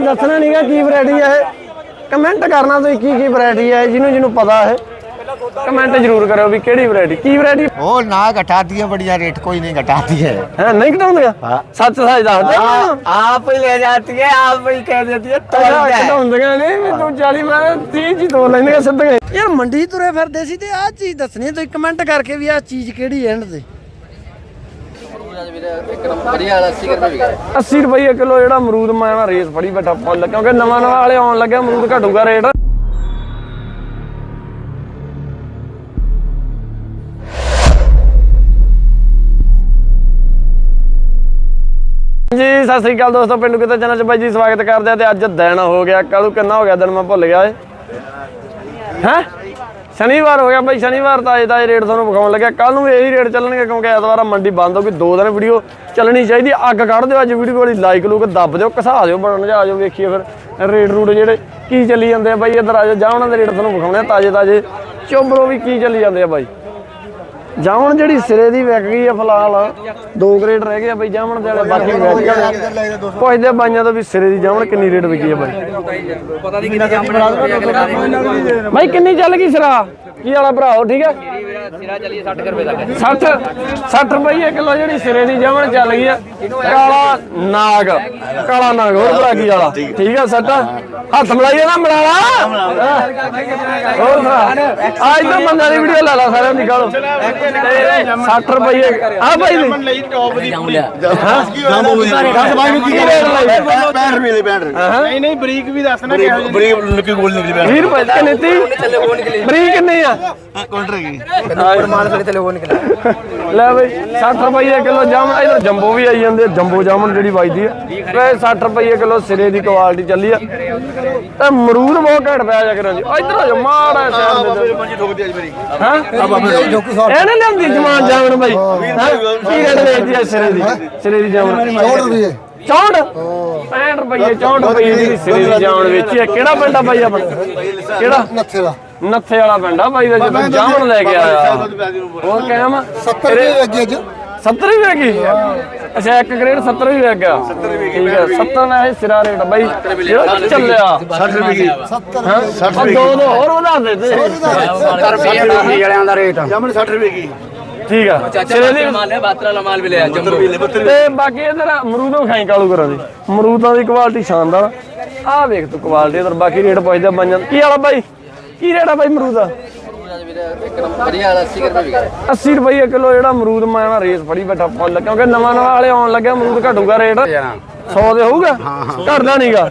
ਬਾਈ ਦੱਸਣਾ ਨਹੀਂਗਾ ਕੀ ਵੈਰਾਈਟੀ ਹੈ ਕਮੈਂਟ ਕਰਨਾ ਤੁਸੀਂ ਕੀ ਕੀ ਵੈਰਾਈਟੀ ਹੈ ਜਿਹਨੂੰ ਜਿਹਨੂੰ ਪਤਾ ਹੈ ਕਮੈਂਟ ਜ਼ਰੂਰ ਕਰਿਓ ਵੀ ਕਿਹੜੀ ਵੈਰਾਈਟੀ ਕੀ ਵੈਰਾਈਟੀ ਉਹ ਨਾ ਘਟਾਤੀ ਹੈ ਬੜੀਆ ਰੇਟ ਕੋਈ ਨਹੀਂ ਘਟਾਤੀ ਹੈ ਹੈ ਨਹੀਂ ਘਟਾਉਂਦੇ ਸੱਚ ਸੱਚ ਦੱਸਦੇ ਆਪ ਹੀ ਲੈ ਜਾਂਦੀ ਹੈ ਆਪ ਹੀ ਕਹਿ ਦਿੰਦੀ ਹੈ। ਤੋੜਦਾ ਘਟਾਉਂਦੀਆਂ ਮੈਂ ਤੂੰ 40 ਮੈਂ 30 ਜੀ ਦੋ ਲੈਂਦੇ ਸਿੱਧੇ ਯਾਰ ਮੰਡੀ ਤੁਰੇ ਫਿਰਦੇ ਸੀ ਤੇ ਆਹ ਚੀਜ਼ ਦੱਸਣੀ ਤੁਸੀਂ ਕਮੈਂਟ ਕਰਕੇ ਵੀ ਆਹ ਚੀਜ਼ ਕਿਹੜੀ ਐਂਡ ਤੇ? 80 ਰੁਪਏ ਕਿਲੋ ਜਿਹੜਾ ਅਮਰੂਦ ਮੈਂ ਨਾ ਰੇਸ ਫੜੀ ਬੈਠਾ ਫੁੱਲ, ਕਿਉਂਕਿ ਨਵਾਂ ਨਵਾਂ ਵਾਲੇ ਆਉਣ ਲੱਗਿਆ, ਅਮਰੂਦ ਘਟੂਗਾ ਰੇਟ। ਜੀ ਸਤਿ ਸ੍ਰੀ ਅਕਾਲ ਦੋਸਤੋ, ਪਿੰਡੂ ਕਿਤੇ ਚੈਨਲ ਚ ਬਾਈ ਜੀ ਸਵਾਗਤ ਕਰਦੇ ਆ ਤੇ ਅੱਜ ਦਿਨ ਹੋ ਗਿਆ ਕੱਲ ਕਿੰਨਾ ਹੋ ਗਿਆ ਦਿਨ, ਮੈਂ ਭੁੱਲ ਗਿਆ ਏ। ਹੈ? ਸ਼ਨੀਵਾਰ ਹੋ ਗਿਆ ਬਾਈ, ਸ਼ਨੀਵਾਰ ਤਾਂ ਅਜੇ ਰੇਟ ਤੁਹਾਨੂੰ ਵਿਖਾਉਣ ਲੱਗਿਆ। ਕੱਲ ਨੂੰ ਵੀ ਇਹੀ ਰੇਟ ਚੱਲਣਗੇ ਕਿਉਂਕਿ ਐਤਵਾਰ ਮੰਡੀ ਬੰਦ ਹੋ ਗਈ, ਦੋ ਦਿਨ ਵੀਡੀਓ ਚੱਲਣੀ ਚਾਹੀਦੀ ਅੱਗ ਕੱਢ ਦਿਓ ਅੱਜ ਵੀਡੀਓ ਵਾਲੀ ਲਾਈਕ ਲੂਕ ਦੱਬ ਦਿਓ, ਘਸਾ ਦਿਓ ਬਟਨ ਜਾ ਜਾਓ ਵੇਖੀਏ ਫਿਰ ਰੇਟ ਰੂਟ ਜਿਹੜੇ ਕੀ ਚੱਲੀ ਜਾਂਦੇ ਆ ਬਾਈ ਇੱਧਰ ਆ ਜਾ ਉਹਨਾਂ ਦੇ ਰੇਟ ਤੁਹਾਨੂੰ ਵਿਖਾਉਣੇ ਆ ਤਾਜੇ ਤਾਜੇ ਚੋਬਰੋ ਵੀ ਕੀ ਚੱਲੀ ਜਾਂਦੇ ਆ ਬਾਈ? ਜਾਮਣ ਜਿਹੜੀ ਸਿਰੇ ਦੀ ਵਿਕ ਗਈ ਆ ਫਿਲਹਾਲ ਦੋ ਗ੍ਰੇਡ ਰਹਿ ਗਏ ਆ ਬਈ ਜਾਮਣ ਦੇ ਵਾਲੇ ਬਾਕੀ ਵਿਕ ਗਏ ਪੁੱਛਦੇ ਬਾਈਆਂ ਤੋਂ ਵੀ ਸਿਰੇ ਦੀ ਜਾਮਣ ਕਿੰਨੀ ਰੇਟ ਵਿਕੀ ਆ ਬਾਈ? ਪਤਾ ਨਹੀਂ ਕਿੰਨੀ ਜਾਮਣ ਬਾਈ ਕਿੰਨੀ ਚੱਲ ਗਈ ਸਿਰਾ? ਕੀ ਵਾਲਾ ਭਰਾਓ ਠੀਕ ਆ ਸਿਰਾ ਚੱਲੀ 60 ਰੁਪਏ ਤੱਕ 60 60 ਰੁਪਏ ਕਿਲੋ ਜਿਹੜੀ ਸਿਰੇ ਦੀ ਜਾਮਣ ਚੱਲ ਗਈ ਆ। ਕਾਲਾ ਨਾਗ ਕਾਲਾ ਨਾਗ ਹੋਰ ਭਰਾ ਕੀ ਵਾਲਾ? ਠੀਕ ਆ ਸੱਟ ਹੱਥ ਮਿਲਾਈਏ ਨਾ ਮਿਲਾਣਾ ਹੋਰ ਭਰਾ ਅੱਜ ਤਾਂ ਬੰਦਾ ਦੀ ਵੀਡੀਓ ਲਾ ਲਾ ਸਾਰਿਆਂ ਦੀ ਕਾਲੋ 60 ਰੁਪਏ ਆ ਭਾਈ ਦੀ। ਨਹੀਂ ਨਹੀਂ ਬਰੀਕ ਵੀ ਦੱਸਣਾ ਕਿਹੋ ਜਿਹੀ। ਬਰੀਕ ਨਿੱਕੀ ਗੋਲ ਨਿਕਲੀ ਬੈਠ 20 ਰੁਪਏ ਤੇ? ਨੀਤੀ ਬਰੀ ਕਿੰਨੀ ਪ੍ਰਮਾਣ ਫਿਰ ਥੱਲੇ ਉਹ ਨਿਕਲਿਆ। ਲੈ ਬਈ 60 ਰੁਪਏ ਕਿਲੋ ਜਾਮਣ ਇਧਰ ਜੰਬੋ ਵੀ ਆਈ ਜਾਂਦੇ ਆ, ਜੰਬੋ ਜਾਮਣ ਜਿਹੜੀ ਵੱਜਦੀ ਆ। ਵੈ 60 ਰੁਪਏ ਕਿਲੋ ਸਿਰੇ ਦੀ ਕੁਆਲਿਟੀ ਚੱਲੀ ਆ। ਤੇ ਅਮਰੂਦ ਬਹੁਤ ਘਟ ਪਿਆ ਜਾ ਕਰਾਂ ਜੀ ਇਧਰ ਆ ਜਾ ਮਾੜਾ ਸਾਈਡ ਦੇ ਮੰਜੀ ਠੋਕਦੀ ਅੱਜ ਮੇਰੀ। ਹਾਂ? ਇਹ ਨਾ ਲਿਆਂਦੀ ਜਮਾਨ ਜਾਮਣ ਬਾਈ। ਹੈਂ? ਕੀ ਰੇਟ ਵੇਚਦੀ ਆ ਸਿਰੇ ਦੀ? ਸਿਰੇ ਦੀ ਜਾਮਣ। 64 ਰੁਪਏ 64 65 ਰੁਪਏ 64 ਰੁਪਏ ਦੀ ਸਿਰੇ ਦੀ ਜਾਮਣ ਵੇਚੀ ਆ। ਕਿਹੜਾ ਪਿੰਡ ਆ ਬਾਈ ਆਪਣਾ? ਕਿਹੜਾ? ਨੱਥੇ ਦਾ। ਨੱਥੇ ਵਾਲਾ ਪਿੰਡ ਆ ਬਾਈ ਦਾ ਜਦੋਂ ਜਾਮਣ ਲੈ ਕੇ ਆਇਆ ਹੋਰ ਕਹਿਆ ਮੈਂ 70 ਰੁਪਏ ਅੱਗੇ ਅੱਜ 70 ਵੀ ਹੈਗੀ ਅੱਛਾ ਇੱਕ ਗ੍ਰੇਡ 70 ਵੀ ਹੈਗਾ ਠੀਕ ਹੈ 70 ਦਾ ਇਹ ਸਿਰਾ ਰੇਟ ਆ ਬਾਈ ਜਿਹੜਾ ਚੱਲਿਆ 60 ਰੁਪਏ ਕੀ 70 60 ਦੋ ਦੋ ਹੋਰ ਵਧਾ ਦੇ ਤੇ 70 ਰੁਪਏ ਵਾਲਿਆਂ ਦਾ ਰੇਟ ਜਾਮਣ 60 ਰੁਪਏ ਕੀ ਠੀਕ ਆ ਸਿਰੇ ਦੀ ਮਾਲ ਹੈ 72 ਵਾਲਾ ਮਾਲ ਵੀ ਲਿਆ ਜੰਬੋ ਤੇ ਬਾਕੀ ਇਧਰ ਅਮਰੂਦੋਂ ਖਾਈ ਕਾਲੂ ਕਰਾਂ ਦੀ ਅਮਰੂਦਾਂ ਦੀ ਕੁਆਲਿਟੀ ਸ਼ਾਨਦਾਰ ਆਹ ਵੇਖ ਤੂੰ ਕੁਆਲਿਟੀ ਇਧਰ ਬਾਕੀ ਰੇਟ ਪੁੱਛਦਾ ਬਾਈਆਂ ਕੀ ਵਾਲਾ ਬਾਈ ਕੀ ਰੇਟ ਆ ਬਾਈ ਅਮਰੂਦ ਦਾ? ਵਧੀਆ 80 ਰੁਪਏ ਕਿਲੋ ਜਿਹੜਾ ਅਮਰੂਦ ਮੈਂ ਨਾ ਰੇਸ ਫੜੀ ਬੈਠਾ ਫੁੱਲ ਕਿਉਂਕਿ ਨਵਾਂ ਨਵਾਂ ਵਾਲੇ ਆਉਣ ਲੱਗਿਆ ਅਮਰੂਦ ਘਟੂਗਾ ਰੇਟ। 100 ਦੇ ਹੋਊਗਾ? ਘਟਦਾ ਨਹੀਂਗਾ।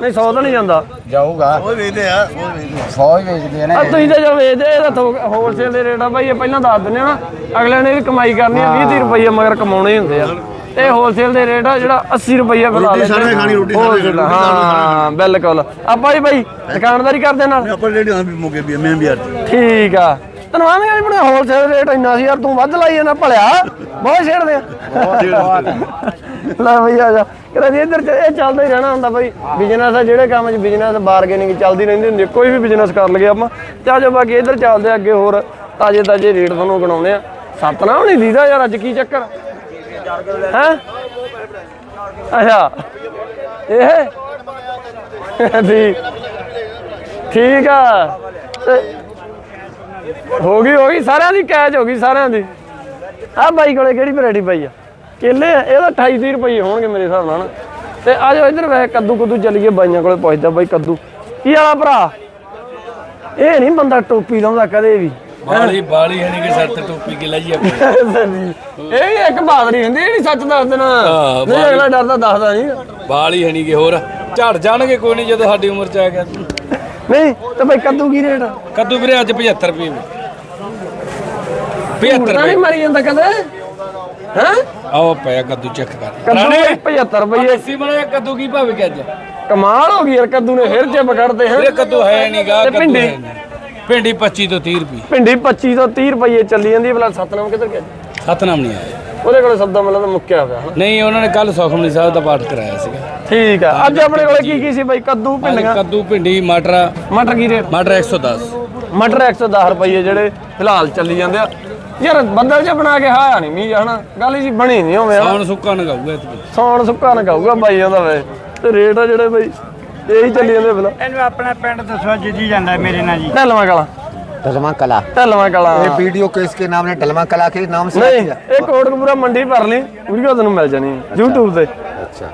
ਨਹੀਂ 100 ਤਾਂ ਨਹੀਂ ਜਾਂਦਾ। ਜਾਊਗਾ। ਉਹ ਵੇਚਦੇ ਆ ਉਹ ਵੇਚਦੇ 100 ਵੇਚਦੇ ਨੇ। ਆ ਤੁਸੀਂ ਤਾਂ ਜੋ ਵੇਚਦੇ ਇਹਦਾ ਹੋਲਸੇਲ ਦੇ ਰੇਟ ਆ ਇਹ ਪਹਿਲਾਂ ਦੱਸ ਦਿੰਦੇ ਆ ਅਗਲੇ ਨੇ ਵੀ ਕਮਾਈ ਕਰਨੀ ਆ 20 30 ਰੁਪਏ ਮਗਰ ਕਮਾਉਣੇ ਹੁੰਦੇ ਆ। ਇਹ ਹੋਲਸੇਲ ਦੇ ਰੇਟ ਆ ਜਿਹੜਾ 80 ਰੁਪਏ ਫਿਰ ਲਾ ਰੋਟੀ ਸਾਰਿਆਂ ਨੇ ਖਾਣੀ, ਰੋਟੀ ਖਾਣੀ, ਹਾਂ ਬਿਲਕੁਲ। ਆਪਾਂ ਜੀ ਬਾਈ ਦੁਕਾਨਦਾਰੀ ਕਰਦੇ ਨਾਲ? ਆਪਾਂ ਰੇਡੀ ਹਾਂ ਵੀ ਮੁੱਕੇ ਵੀ ਮੈਂ ਵੀ ਯਾਰ ਠੀਕ ਆ। ਤੈਨੂੰ ਆਂਦੇ ਆ ਬਣਾ ਹੋਲਸੇਲ ਰੇਟ ਇੰਨਾ ਸੀ ਯਾਰ ਤੂੰ ਵੱਧ ਲਾਈ ਜਾਂਦਾ ਭਲਿਆ। ਬਹੁਤ ਛੇੜਦੇ ਆ। ਲੈ ਬਈ ਆ ਜਾ। ਕਿਹੜਾ ਜੀ ਇੱਧਰ ਇਹ ਚੱਲਦਾ ਹੀ ਰਹਿਣਾ ਹੁੰਦਾ ਬਈ। ਬਿਜ਼ਨਸ ਆ ਜਿਹੜੇ ਕੰਮ 'ਚ ਬਿਜ਼ਨਸ ਬਾਰਗੇਨਿੰਗ ਚੱਲਦੀ ਰਹਿੰਦੀ ਹੁੰਦੀ ਕੋਈ ਵੀ ਬਿਜ਼ਨਸ ਕਰ ਲਗੇ ਆਪਾਂ। ਤੇ ਆ ਜਾਓ ਬਾਕੀ ਇੱਧਰ ਚੱਲਦੇ ਅੱਗੇ ਹੋਰ ਤਾਜੇ ਤਾਜੇ ਰੇਟ ਤੁਹਾਨੂੰ ਗਣਾਉਣੇ ਆ। ਸਤਨਾਮ ਨਹੀਂ ਦੀਦਾ ਯਾਰ ਅੱਜ ਕੀ ਚੱਕਰ ਹੈ? ਅੱਛਾ। ਇਹ? ਠੀਕ ਠੀਕ ਆ। ਹੋ ਗਈ ਹੋ ਗਈ ਸਾਰਿਆਂ ਦੀ ਕੈਚ ਹੋ ਗਈ ਸਾਰਿਆਂ ਦੀ। ਆ ਬਾਈ ਕੋਲੇ ਕਿਹੜੀ ਵੈਰਾਈਟੀ ਪਾਈ ਆ? ਕੇਲੇ ਆ, ਤਾਂ 28 30 ਰੁਪਏ ਹੋਣਗੇ ਮੇਰੇ ਹਿਸਾਬ ਨਾਲ। ਤੇ ਆ ਜਾਓ ਇੱਧਰ ਵੈਸੇ ਕੱਦੂ ਕੱਦੂ ਚੱਲੀਏ ਬਾਈਆਂ ਕੋਲੇ ਪੁੱਛਦਾ ਬਾਈ ਕੱਦੂ। ਕੀ ਵਾਲਾ ਭਰਾ? ਇਹ ਨਹੀਂ ਬੰਦਾ ਟੋਪੀ ਲਾਉਂਦਾ ਕਦੇ ਵੀ। ਬਾਲੀ ਬਾਲੀ ਹਣੀ ਕਿ ਸੱਤ ਟੋਪੀ ਕੇ ਲਈ ਆਪਣੀ। ਇਹ ਵੀ ਇੱਕ ਬਹਾਦਰੀ ਹੁੰਦੀ ਇਹ ਨਹੀਂ ਸੱਚ ਦੱਸ ਦੇਣਾ। ਹਾਂ, ਨਹੀਂ ਅਗਲਾ ਡਰਦਾ ਦੱਸਦਾ ਨਹੀਂ। ਬਾਲੀ ਹਣੀ ਕਿ ਹੋਰ ਝੜ ਜਾਣਗੇ ਕੋਈ ਨਹੀਂ ਜਦੋਂ ਸਾਡੀ ਉਮਰ ਚ ਆ ਗਿਆ। ਨਹੀਂ ਤੇ ਬਾਈ ਕੱਦੂ ਕੀ ਰੇਟ ਕੱਦੂ ਵੀਰੇ ਅੱਜ 75 ਰੁਪਏ 75 ਨਹੀਂ ਰੁਪਏ। ਮਾਰੀ ਜਾਂਦਾ ਕਦੇ? ਹੈ? ਆਓ ਪਿਆ ਕੱਦੂ ਚੈੱਕ ਕਰ। ਕੱਦੂ 75 ਰੁਪਏ। ਅਸੀਂ ਬਣਾਇਆ ਕੱਦੂ ਕੀ ਭਾਵੇਂ ਕਿ ਅੱਜ? ਕਮਾਲ ਹੋ ਗਈ ਯਾਰ ਕੱਦੂ ਨੇ ਫਿਰ ਚਿਪ ਕੱਢਦੇ ਹੈ? ਵੀਰੇ ਕੱਦੂ ਹੈ ਨਹੀਂ ਗਾ ਤੇ ਕੱਦੂ ਭਿੰਡੀ? ਹੈ ਨੀ। ਭਿੰਡੀ 25 ਤੋਂ 30 ਰੁਪਏ। ਭਿੰਡੀ 25 ਤੋਂ 30 ਰੁਪਏ ਚੱਲੀ ਜਾਂਦੀ ਹੈ ਭਲਾ ਸਤਨਾਮ ਕਿੱਧਰ ਗਿਆ ਸਤਨਾਮ ਨਹੀਂ ਆਇਆ। ਉਹਦੇ ਕੋਲ ਸਬਦਾ ਮਤਲਬ ਤਾਂ ਮੁੱਕਿਆ ਪਿਆ ਹਨਾ। ਨਹੀਂ ਉਹਨਾਂ ਨੇ ਕੱਲ ਸੁਖਮਨੀ ਸਾਹਿਬ ਦਾ ਪਾਠ ਕਰਾਇਆ ਸੀਗਾ। ਠੀਕ ਆ। ਅੱਜ ਆਪਣੇ ਕੋਲੇ ਕੀ ਕੀ ਸੀ ਬਾਈ? ਕੱਦੂ ਭਿੰਡੀਆਂ। ਕੱਦੂ ਭਿੰਡੀ ਮਟਰ। ਮਟਰ ਕੀ ਰੇਟ? ਮਟਰ 110 ਮਟਰ 110 ਰੁਪਏ ਜਿਹੜੇ ਫਿਲਹਾਲ ਚੱਲੀ ਜਾਂਦੇ ਆ। ਯਾਰ ਬੱਦਲ ਜਿਹਾ ਬਣਾ ਕੇ ਹਾਇਆ ਨਹੀਂ ਮੀਂਹ ਹਨਾ? ਗੱਲ ਜੀ ਬਣੀ ਨਹੀਂ ਹੋਵੇ ਹਨਾ? ਸੌਣ ਸੁੱਕਾ ਨਗਾਊਗਾ ਇਤਕੀ ਸੌਣ ਸੁੱਕਾ ਨਾ ਖਾਊਗਾ ਬਾਈ ਉਹਦਾ ਵੇ। ਤੇ ਰੇਟ ਆ ਜਿਹੜੇ ਬਾਈ? ਇਹੀ ਚੱਲੀ ਜਾਂਦੇ ਬਲਾ ਇਹਨੂੰ ਆਪਣਾ ਪਿੰਡ ਦੱਸੋ ਜਿੱਜੀ ਜਾਂਦਾ ਮੇਰੇ ਨਾਲ ਜੀ। ਢਲਵਾ ਕਲਾ। ਢਲਵਾ ਕਲਾ। ਢਲਵਾ ਕਲਾ। ਇਹ ਵੀਡੀਓ ਕੇਸ ਕੇ ਨਾਮ ਨੇ? ਢਲਵਾ ਕਲਾ ਕੇ ਨਾਮ ਸੇ ਨਹੀਂ ਇਹ ਕੋਟਕਪੂਰਾ ਮੰਡੀ ਭਰ ਲਈ। ਵੀਡੀਓ ਤੁਹਾਨੂੰ ਮਿਲ ਜਾਣੀ ਹੈ YouTube ਤੇ। ਅੱਛਾ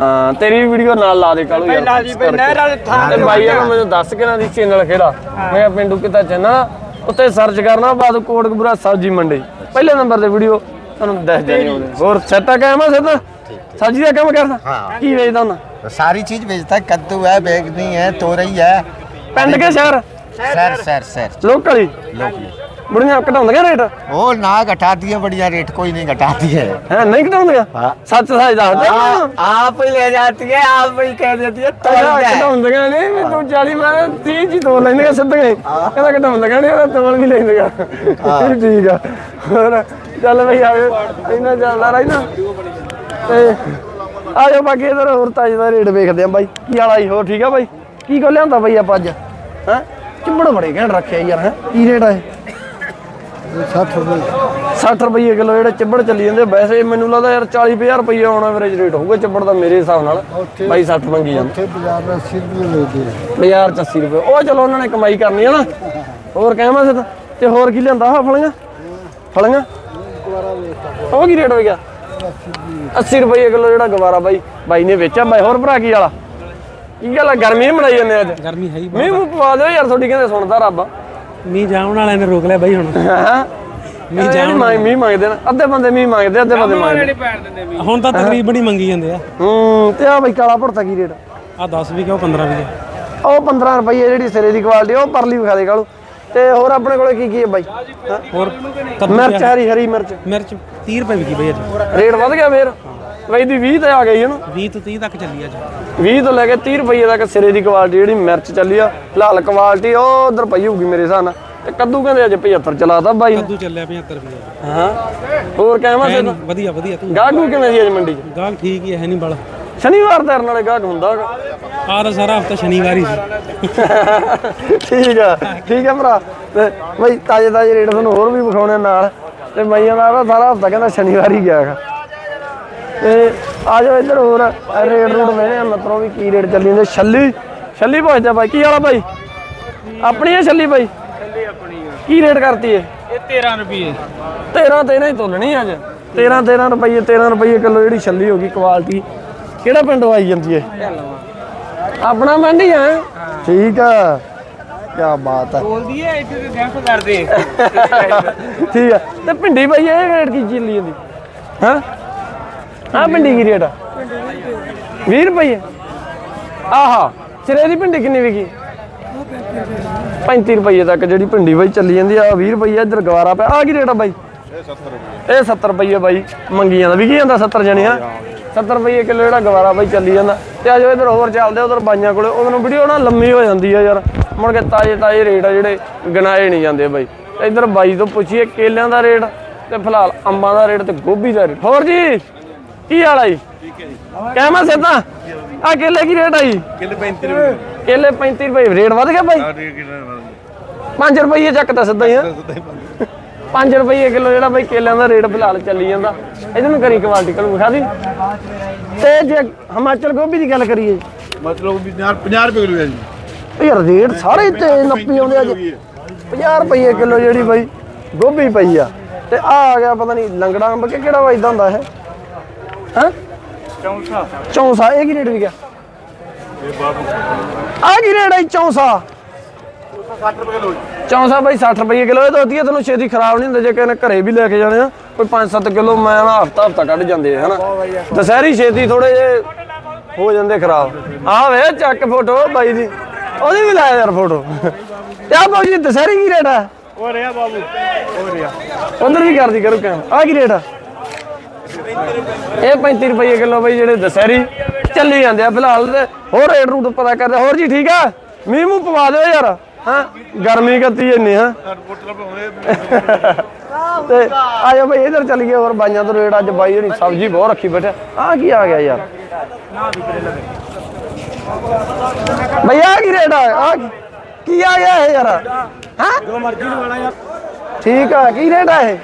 ਹਾਂ ਤੇਰੀ ਵੀਡੀਓ ਨਾਲ ਲਾ ਦੇ ਕਾਲੂ ਯਾਰ। ਲਾ ਦੀ ਬਈ ਨਹਿਰ ਵਾਲੇ ਥਾਂ ਤੇ ਬਾਈ ਯਾਰ ਮੈਨੂੰ ਦੱਸ ਕਿਹਨਾਂ ਦੀ ਚੈਨਲ ਖੇੜਾ? ਮੈਂ ਪਿੰਡੂ ਕਿਤਾ ਚੈਨਲ ਉੱਤੇ ਸਰਚ ਕਰਨਾ ਬਾਅਦ ਕੋਟਕਪੂਰਾ ਸਬਜੀ ਮੰਡੀ। ਪਹਿਲੇ ਨੰਬਰ ਤੇ ਵੀਡੀਓ ਤੁਹਾਨੂੰ ਦੱਸ ਦੇਣੀ ਹੋਰ ਸੈਟ ਆ ਕਾਇਮਾ ਸੈਟ ਸੈਟਾ ਸਬਜ਼ੀ ਦਾ ਕੰਮ ਕਰਦਾ ਹਾਂ। ਕੀ ਵੇਚਦਾ ਹੁੰਦਾ तो सारी चीज बेचता है कद्दू है बैगनी है तोरई है ਪਿੰਡ ਕੇ ਸ਼ਹਿਰ सर सर सर ਲੋਕਲ ਹੀ लोकली ਬੁੜੀਆਂ ਘਟਾਉਂਦੀਆਂ ਰੇਟ वो ना घटाती है बढ़िया रेट कोई नहीं घटाती है ਹੈ ਨਹੀਂ ਘਟਾਉਂਦੀਆਂ ਹਾਂ। ਸੱਚ ਸੱਚ ਦੱਸ ਦੇ आप आप ही ले जाती है आप ही कह देती है तोड़ ਅੱਛਾ दे ਘਟਾਉਂਦੀਆਂ ਨਹੀਂ ਮੈਂ ਤੂੰ 40 ਮੈਂ 30 ਜੀ ਤੋਲ ਲੈਂਦੀਆਂ ਸਿੱਧੀਆਂ ਹੀ ਕਹਿੰਦਾ ਘਟਾਉਂਦੀਆਂ ਨਹੀਂ ਉਹਦਾ ਤੋਲ ਵੀ ਲੈਂਦੀਆਂ ਠੀਕ ਆ ਹੋਰ ਚੱਲ ਬਈ ਆ ਇਹਨਾਂ ਚੱਲਦਾ ਰਹਿਣਾ ਤੇ ਆ ਜਾਓ ਬਾਕੀ ਇਧਰ ਹੋਰ ਤਾਜ ਦਾ ਰੇਟ ਵੇਖਦੇ ਆ ਬਾਈ। ਕੀ ਵਾਲਾ ਹੀ ਹੋਰ ਠੀਕ ਆ ਬਾਈ? ਕੀ ਕੋ ਲਿਆਂਦਾ ਬਾਈ ਆਪਾਂ ਅੱਜ? ਹੈ? ਚਿੰਬੜ ਬੜੇ ਘੈਂਟ ਰੱਖਿਆ ਯਾਰ ਹੈ? ਕੀ ਰੇਟ ਆ ਇਹ? 60 ਰੁਪਏ। 60 ਰੁਪਏ ਕਿਲੋ ਜਿਹੜੇ ਚਿੱਬੜ ਚੱਲੀ ਜਾਂਦੇ ਵੈਸੇ ਮੈਨੂੰ ਲੱਗਦਾ ਯਾਰ 40 50 ਰੁਪਏ ਆਉਣਾ ਐਵਰੇਜ ਰੇਟ ਹੋਊਗਾ ਚਿੱਬੜ ਦਾ ਮੇਰੇ ਹਿਸਾਬ ਨਾਲ। ਬਾਈ 60 ਮੰਗੀ ਜਾਂਦੇ। ਬਾਜ਼ਾਰ ਦਾ 80 ਰੁਪਏ ਲੈਦੇ ਬਾਜ਼ਾਰ 'ਚ 80 ਰੁਪਏ। ਉਹ ਚਲੋ ਉਹਨਾਂ ਨੇ ਕਮਾਈ ਕਰਨੀ ਹੈ ਨਾ। ਹੋਰ ਕਹਿਮਾ ਸੀ ਤਾਂ ਤੇ ਹੋਰ ਕੀ ਲਿਆਂਦਾ ਆ ਫਲੀਆਂ? ਫਲੀਆਂ? ਉਹ ਕੀ ਰੇਟ ਹੋ ਗਿਆ? 80 ਰੁਪਏ ਕਿਲੋ ਜਿਹੜਾ ਗਵਾਰਾ ਬਾਈ ਬਾਈ ਨੇ ਵੇਚਿਆ। ਬਾਈ ਹੋਰ ਭਰਾ ਕੀ ਵਾਲਾ? ਕੀ ਗੱਲ ਆ? ਗਰਮੀ ਬਣਾਈ ਜਾਂਦੇ ਅੱਜ? ਗਰਮੀ ਹੈ ਹੀ ਮੀਂਹ ਮੂੰਹ ਪਵਾ ਦਿਓ ਯਾਰ ਤੁਹਾਡੀ ਕਹਿੰਦੇ ਸੁਣਦਾ ਰੱਬ। ਮੀਂਹ ਜਾਣ ਵਾਲਿਆਂ ਨੇ ਰੋਕ ਲਿਆ ਬਾਈ ਹੁਣ। ਹਾਂ। ਮੀਂਹ ਜਾਣ ਮੀਂਹ ਮੰਗਦੇ ਨੇ। ਅੱਧੇ ਬੰਦੇ ਮੀਂਹ ਮੰਗਦੇ ਅੱਧੇ ਬੰਦੇ ਮੰਗਦੇ। ਹੁਣ ਤਾਂ ਤਕਰੀਬਨ ਹੀ ਮੰਗੀ ਜਾਂਦੇ ਆ। ਹੂੰ ਤੇ ਆ ਬਾਈ ਕਾਲਾ ਭੁਰਤਾ ਕੀ ਰੇਟ ਆ? 10 ਵੀ ਕਿਉਂ 15 ਵੀ। ਉਹ 15 ਰੁਪਏ ਜਿਹੜੀ ਸਿਰੇ ਦੀ ਕੁਆਲਿਟੀ ਉਹ ਪਰਲੀ ਵਿਖਾ ਦੇ ਕਾਲੂ। ਤੇ ਹੋਰ ਆਪਣੇ ਕੋਲੇ ਕੀ ਕੀ ਹੈ ਬਾਈ? ਹਾਂ? ਹੋਰ ਮਿਰਚ ਹਰੀ ਹਰੀ ਮਿਰਚ। ਮਿਰਚ 30 ਰੁਪਏ ਵਿਕੀ ਬਾਈ ਅੱਜ। ਰੇਟ ਵਧ ਗਿਆ ਫੇਰ? ਬਾਈ ਦੀ 20 ਤੇ ਆ ਗਈ ਹਨ 20 ਤੋਂ 30 ਤੱਕ ਚੱਲੀ ਅੱਜ। 20 ਤੋਂ ਲੈ ਕੇ 30 ਰੁਪਏ ਤੱਕ ਸਿਰੇ ਦੀ ਕੁਆਲਿਟੀ ਜਿਹੜੀ ਮਿਰਚ ਚੱਲੀ ਆ ਫਿਲਹਾਲ ਕੁਆਲਿਟੀ ਉਹ ਉਧਰ ਪਈ ਹੋਊਗੀ ਮੇਰੇ ਹਿਸਾਬ ਨਾਲ। ਤੇ ਕੱਦੂ ਕਹਿੰਦੇ ਅੱਜ 75 ਚਲਾਤਾ ਬਾਈ ਕੱਦੂ ਚੱਲਿਆ 75 ਰੁਪਏ ਹਾਂ। ਹੋਰ ਕਹਿਵਾ ਸੇ ਵਧੀਆ ਵਧੀਆ ਤੂੰ। ਗਾਹਕੂ ਕਿਵੇਂ ਸੀ ਅੱਜ ਮੰਡੀ 'ਚ? ਗਾਹਕ ਠੀਕ ਹੀ ਹੈ ਨਹੀਂ ਬਲ। ਸ਼ਨੀਵਾਰ ਤੇਰੇ ਨਾਲੇ ਗਾਹਕ ਹੁੰਦਾ ਹੈਗਾ। ਆ ਤਾਂ ਸਾਰਾ ਹਫਤਾ ਸ਼ਨੀਵਾਰ ਹੀ ਸੀ। ਠੀਕ ਆ ਠੀਕ ਆ ਭਰਾ। ਤੇ ਬਈ ਤਾਜੇ ਤਾਜੇ ਰੇਟ ਤੁਹਾਨੂੰ ਹੋਰ ਵੀ ਵਿਖਾਉਣੇ ਨਾਲ। ਤੇ ਮਈਆਂ ਦਾ ਤਾਂ ਸਾਰਾ ਹਫਤਾ ਕਹਿੰਦਾ ਸ਼ਨੀਵਾਰ ਹੀ ਗਿਆ ਹੈਗਾ। ਤੇ ਆ ਜਾਓ ਇੱਧਰ ਹੋਰ ਰੇਟ ਰੂਟ ਵੇਣੇ ਆ ਮਤਲਬ ਵੀ ਕੀ ਰੇਟ ਚੱਲੀ ਜਾਂਦੇ। ਛੱਲੀ ਛੱਲੀ ਪਹੁੰਚਦਾ ਬਾਈ ਕੀ ਵਾਲਾ ਬਾਈ? ਆਪਣੀ ਹੈ ਛੱਲੀ ਬਾਈ? ਛੱਲੀ ਆਪਣੀ ਕੀ ਰੇਟ ਕਰਤੀ ਹੈ ਇਹ 13 ਰੁਪਏ 13 13 ਹੀ ਤੋਲਣੀ ਅੱਜ। 13 13 ਰੁਪਏ 13 ਰੁਪਏ ਕਿਲੋ ਜਿਹੜੀ ਛੱਲੀ ਹੋ ਗਈ ਕੁਆਲਿਟੀ ਕਿਹੜਾ ਪਿੰਡੋਂ ਆਈ ਜਾਂਦੀ ਹੈ ਆਪਣਾ ਮੰਡੀ ਹੈ ਠੀਕ ਆ। ਕੀ ਬਾਤ ਹੈ ਬੋਲਦੀ ਹੈ ਇੱਥੇ ਤੇ ਗੈਫ ਕਰਦੇ ਠੀਕ ਆ। ਤੇ ਭਿੰਡੀ ਭਾਈ ਇਹ ਰੇਟ ਕੀ ਚੱਲੀ ਜਾਂਦੀ? ਹਾਂ? ਆ ਭਿੰਡੀ ਕੀ ਰੇਟ ਆ? 20 ਰੁਪਏ। ਆਹਾ ਸਿਰੇ ਦੀ ਭਿੰਡੀ ਕਿੰਨੀ ਵਿਕੀ? 35 ਰੁਪਏ ਤੱਕ ਜਿਹੜੀ ਭਿੰਡੀ ਬਾਈ ਚੱਲੀ ਜਾਂਦੀ ਆ 20 ਰੁਪਏ ਇੱਧਰ ਗਵਾਰਾ ਪਿਆ ਆ ਕੀ ਰੇਟ ਆ ਬਾਈ? ਇਹ 70 ਰੁਪਏ। ਇਹ 70 ਰੁਪਏ ਬਾਈ। ਮੰਗੀ ਜਾਂਦਾ ਵਿਕੀ ਜਾਂਦਾ 70 ਜਣੇ ਆ 70 ਰੁਪਏ ਕਿਲੋ ਜਿਹੜਾ ਗਵਾਰਾ ਬਾਈ ਚੱਲੀ ਜਾਂਦਾ। ਤੇ ਆਜੋ ਇੱਧਰ ਹੋਰ ਚੱਲਦੇ ਉਧਰ ਬਾਈਆਂ ਕੋਲੇ। ਉਹਨਾਂ ਨੂੰ ਵੀਡੀਓ ਨਾ ਲੰਮੀ ਹੋ ਜਾਂਦੀ ਆ ਯਾਰ। ਮੁੜ ਕੇ ਤਾਜ਼ੇ ਤਾਜ਼ੇ ਰੇਟ ਆ ਜਿਹੜੇ ਗਨਾਏ ਨਹੀਂ ਜਾਂਦੇ ਬਾਈ। ਇੱਧਰ ਬਾਈ ਤੋਂ ਪੁੱਛੀਏ ਕੇਲਿਆਂ ਦਾ ਰੇਟ ਤੇ ਫਿਲਹਾਲ ਅੰਬਾਂ ਦਾ ਰੇਟ ਤੇ ਗੋਭੀ ਦਾ ਰੇਟ। ਹੋਰ ਜੀ ਕੀ ਹਾਲ ਆ ਜੀ? ਕਹਿਮਾ ਸਿੱਧਾ? ਆ ਕੇਲੇ ਕੀ ਰੇਟ ਆ ਜੀ? ਕਿੱਲੇ 35 ਰੁਪਏ। ਕੇਲੇ 35 ਰੁਪਏ। ਰੇਟ ਵਧ ਗਿਆ ਬਾਈ? 5 ਰੁਪਏ ਚੱਕਦਾ ਸਿੱਧਾ ਹੀ ਹਾਂ 5 ਰੁਪਏ ਕਿਲੋ ਜਿਹੜਾ ਬਾਈ ਕੇਲਿਆਂ ਦਾ ਰੇਟ ਫਿਲਹਾਲ ਚੱਲੀ ਜਾਂਦਾ। ਇਹਦੇ ਨੂੰ ਕਰੀ ਕੁਆਲਿਟੀ ਕਰੂ ਵਿਖਾ ਦੀ। ਤੇ ਜੇ ਹਿਮਾਚਲ ਗੋਭੀ ਦੀ ਗੱਲ ਕਰੀਏ। ਮਤਲਬ ਵੀ 50 ਰੁਪਏ ਕਿਲੋ ਹੈ ਜੀ। ਇਹ ਯਾਰ ਰੇਟ ਸਾਰੇ ਤੇ ਨੱਪੀ ਆਉਂਦੇ ਅੱਜ 50 ਰੁਪਏ ਕਿਲੋ ਜਿਹੜੀ ਬਾਈ ਗੋਭੀ ਪਈ ਆ। ਤੇ ਆ ਆ ਗਿਆ ਪਤਾ ਨਹੀਂ ਲੰਗੜਾ ਅੰਬ ਕਿ ਕਿਹੜਾ ਵਜਦਾ ਹੁੰਦਾ ਇਹ? ਹਾਂ? ਚੌਂਸਾ। ਚੌਂਸਾ ਇਹ ਕੀ ਰੇਟ ਵੀ ਗਿਆ? ਆ ਕੀ ਰੇਟ ਹੈ ਚੌਂਸਾ? 60 ਰੁਪਏ ਕਿਲੋ ਚੌਂਸਾ ਬਾਈ 60 ਰੁਪਏ ਕਿਲੋ ਇਹ ਤਾਂ ਵਧੀਆ ਤੈਨੂੰ ਛੇਤੀ ਖਰਾਬ ਨਹੀਂ ਹੁੰਦਾ ਜੇ ਕਿਸੇ ਨੇ ਘਰੇ ਵੀ ਲੈ ਕੇ ਜਾਣੇ ਆ ਕੋਈ 5-7 ਕਿਲੋ ਮੈਂ ਨਾ ਹਫਤਾ ਹਫਤਾ ਕੱਢ ਜਾਂਦੇ ਆ ਹਨਾ? ਦਸਹਿਰੀ ਛੇਤੀ ਥੋੜੇ ਜੇ ਹੋ ਜਾਂਦੇ ਖਰਾਬ। ਆ ਵੇ ਚੱਕ ਫੋਟੋ ਬਾਈ ਦੀ। ਉਹਦੀ ਵੀ ਲਾਇਆ ਯਾਰ ਫੋਟੋ। ਆ ਬਾਬੂ ਜੀ ਦਸਹਿਰੀ ਕੀ ਰੇਟ ਆ? ਹੋ ਰਿਹਾ ਬਾਬੂ। ਹੋ ਰਿਹਾ। ਉਧਰ ਵੀ ਕਰਦੀ ਕਰੂ ਕੰਮ। ਆ ਕੀ ਰੇਟ ਆ? ਇਹ 35 ਰੁਪਏ ਕਿਲੋ ਬਈ ਜਿਹੜੇ ਦਸਹਿਰੀ। ਚੱਲੀ ਜਾਂਦੇ ਆ ਫਿਲਹਾਲ ਹੋਰ ਰੇਟ ਰੂਟ ਪਤਾ ਕਰਦੇ। ਹੋਰ ਜੀ ਠੀਕ ਆ? ਮੀਂਹ ਮੂੰਹ ਪਵਾ ਦਿਓ ਯਾਰ। ਹਾਂ ਗਰਮੀ ਕੱਤੀ ਇੰਨੀ ਹਾਂ। ਤੇ ਆਜੋ ਬਈ ਇਧਰ ਚੱਲ ਗਏ ਹੋਰ ਬਾਈਆਂ ਤੋਂ ਰੇਟ ਅੱਜ ਬਾਈ ਹੋਣੀ ਸਬਜ਼ੀ ਬਹੁਤ ਰੱਖੀ ਬੈਠਾ। ਆ ਕੀ ਆ ਗਿਆ ਯਾਰ? ਭਈਆ ਕੀ ਰੇਟ ਆ? ਆ ਕੀ- ਆ ਗਿਆ ਇਹ ਯਾਰ? ਹਾਂ? ਜੋ ਮਰਜ਼ੀ ਲਵਾਣਾ ਯਾਰ। ਠੀਕ ਆ ਕੀ ਰੇਟ ਆ ਇਹ?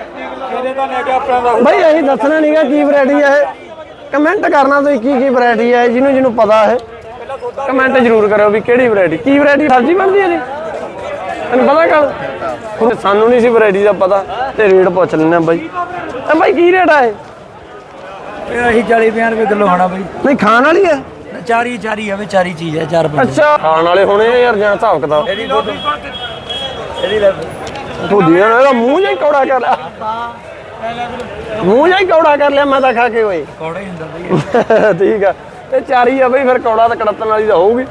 ਇਹਦੇ ਤਾਂ ਲੈ ਕੇ ਆਪਣਾ ਦਾ ਬਈ ਅਸੀਂ ਦੱਸਣਾ ਨਹੀਂਗਾ ਕੀ ਵੈਰਾਈਟੀ ਹੈ ਇਹ। ਕਮੈਂਟ ਕਰਨਾ ਤੁਸੀਂ ਕੀ ਕੀ ਵੈਰਾਈਟੀ ਹੈ ਜਿਹਨੂੰ ਜਿਹਨੂੰ ਪਤਾ ਹੈ ਕਮੈਂਟ ਜ਼ਰੂਰ ਕਰਿਓ ਵੀ ਕਿਹੜੀ ਵੈਰਾਈਟੀ ਕੀ ਵੈਰਾਈਟੀ ਸਬਜ਼ੀ ਬਣਦੀ ਹੈ ਜੀ? ਤੈਨੂੰ ਪਤਾ ਗੱਲ? ਹੁਣ ਸਾਨੂੰ ਨਹੀਂ ਸੀ ਵੈਰਾਈਟੀ ਦਾ ਪਤਾ ਤੇ ਰੇਟ ਪੁੱਛ ਲੈਣਾ ਬਾਈ। ਆ ਬਾਈ ਕੀ ਰੇਟ ਆ ਇਹ? ਇਹ ਅਸੀਂ 40 50 ਰੁਪਏ ਕਿਲੋ ਖਾਣਾ ਬਈ। ਨਹੀਂ ਖਾਣ ਵਾਲੀ ਹੈ? ਚਾਰੀ ਚਾਰੀ ਆਵੇ ਚਾਰੀ ਚੀਜ਼ ਹੈ ਚਾਰ ਪੰਜ ਅੱਛਾ। ਖਾਣ ਵਾਲੇ ਹੋਣੇ ਆ ਯਾਰ ਜਾਂ ਹਿਸਾਬ ਕਿਤਾਬ? ਇਹਦੀ ਦੁੱਧ ਇਹਦੀ ਲੈ ਭੁੱਜੀਆਂ ਨੇ ਇਹਦਾ ਮੂੰਹ ਹੀ ਕੌੜਾ ਕਰ ਲਿਆ। ਮੂੰਹ ਹੀ ਕੌੜਾ ਕਰ ਲਿਆ ਮੈਂ ਤਾਂ ਖਾ ਕੇ ਓਏ। ਕੌੜਾ ਹੀ ਹੁੰਦਾ ਬਈ। ਠੀਕ ਆ। ਤੇ ਚਾਰੀ ਆ ਬਈ ਫਿਰ ਕੌੜਾ ਤਾਂ ਕੜਤਣ ਵਾਲੀ ਤਾਂ ਹੋਊਗੀ।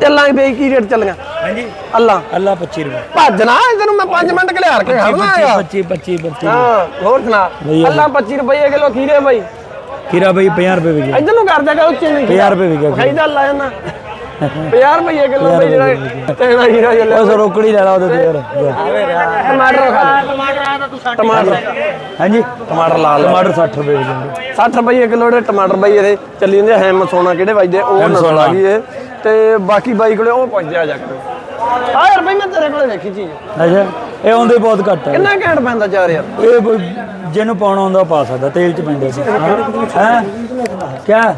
ਚੱਲਾਂਗੇ ਬਈ ਕੀ ਰੇਟ ਚੱਲੀਆਂ? ਹਾਂਜੀ। ਅੱਲਾ। ਅੱਲਾ 25 ਰੁਪਏ। ਭੱਜਣਾ ਤੈਨੂੰ ਮੈਂ 5 ਮਿੰਟ ਘਲਿਆਰ ਕੇ ਖੜਨਾ ਆ। 25 25 25 ਹਾਂ ਹੋਰ ਸੁਣਾ। ਅੱਲਾ 25 ਰੁਪਏ ਕਿਲੋ ਖੀਰੇ ਬਈ। ਖੀਰਾ ਬਈ 50 ਰੁਪਏ ਵਿਕਿਆ ਇਧਰ ਨੂੰ ਕਰ ਦਿਆ ਕਰ ਉੱਚੇ ਨਹੀਂ 50 ਰੁਪਏ ਵਿਕਿਆ ਖੀਰਾ। ਖਾਈਦਾ ਲਾ ਜਾਂਦਾ 50 ਰੁਪਏ ਕਿਲੋ ਬਈ ਜਿਹੜਾ ਤੇਰਾ ਹੀਰਾ ਚੱਲਿਆ। ਉਹ ਰੋਕੜੀ ਲੈ ਲਾ ਉਹਦੇ ਤੇ ਯਾਰ। ਟਮਾਟਰ ਖਾ ਲੈ। ਟਮਾਟਰ ਹਾਂਜੀ? ਟਮਾਟਰ ਲਾ ਲੈ। ਟਮਾਟਰ 60 ਰੁਪਏ ਵਿਕਿਆ 60 ਰੁਪਏ ਕਿਲੋ ਦੇ ਟਮਾਟਰ ਬਾਈ ਇਹਦੇ ਚੱਲੀ ਜਾਂਦੇ ਹੈਮ ਸੋਨਾ ਕਿਹੜੇ ਵੱਜਦੇ ਉਹ ਨਸਲ ਸੋਨਾ। ਆ ਗਈ ਇਹ। ਤੇ ਬਾਕੀ ਬਾਈ ਕੋਲੇ ਉਹ ਪੁੱਜਿਆ ਜਾ ਕਰ ਆ ਯਾਰ ਬਾਈ ਮੈਂ ਤੇਰੇ ਕੋਲੇ ਵੇਖੀ ਚੀਜ਼। ਅੱਛਾ ਇਹ ਆਉਂਦੇ ਬਹੁਤ ਘੱਟ ਹੈ ਕਿੰਨਾ ਘੈਂਟ ਪੈਂਦਾ ਚਾਰ ਯਾਰ? ਇਹ ਬਈ ਜਿਹਨੂੰ ਪਾਉਣਾ ਹੁੰਦਾ ਉਹ ਪਾ ਸਕਦਾ ਤੇਲ ਚ ਪੈਂਦੇ ਸੀ। ਹੈ? ਕਿਆ?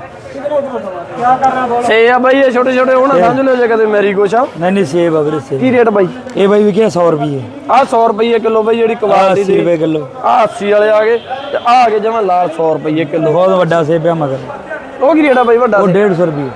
ਸੇ ਆ ਬਾਈ ਇਹ ਛੋਟੇ ਛੋਟੇ ਹੁਣ ਸਮਝ ਲਿਓ ਜੇ ਕਦੇ ਮੇਰੀ ਕੁਛ ਆ। ਨਹੀਂ ਨਹੀਂ ਸੇਬ ਆ ਵੀਰੇ ਸੇਬ। ਕੀ ਰੇਟ ਬਾਈ? ਇਹ ਬਾਈ ਵਿਕਿਆ 100 ਰੁਪਏ ਆ 100 ਰੁਪਏ ਕਿਲੋ ਬਾਈ ਜਿਹੜੀ ਆ ਕੁਆਲਿਟੀ 80 ਦੀ ਰੁਪਏ ਕਿਲੋ। ਆ 80 ਵਾਲੇ ਆ ਗਏ ਤੇ ਆ ਆ ਗਏ ਜਮਾ ਲਾਲ 100 ਰੁਪਏ ਕਿਲੋ। ਬਹੁਤ ਵੱਡਾ ਸੇਬ ਆ ਮਗਰ। ਉਹ ਕੀ ਰੇਟ ਆ ਬਾਈ ਵੱਡਾ ਉਹ 150 ਰੁਪਏ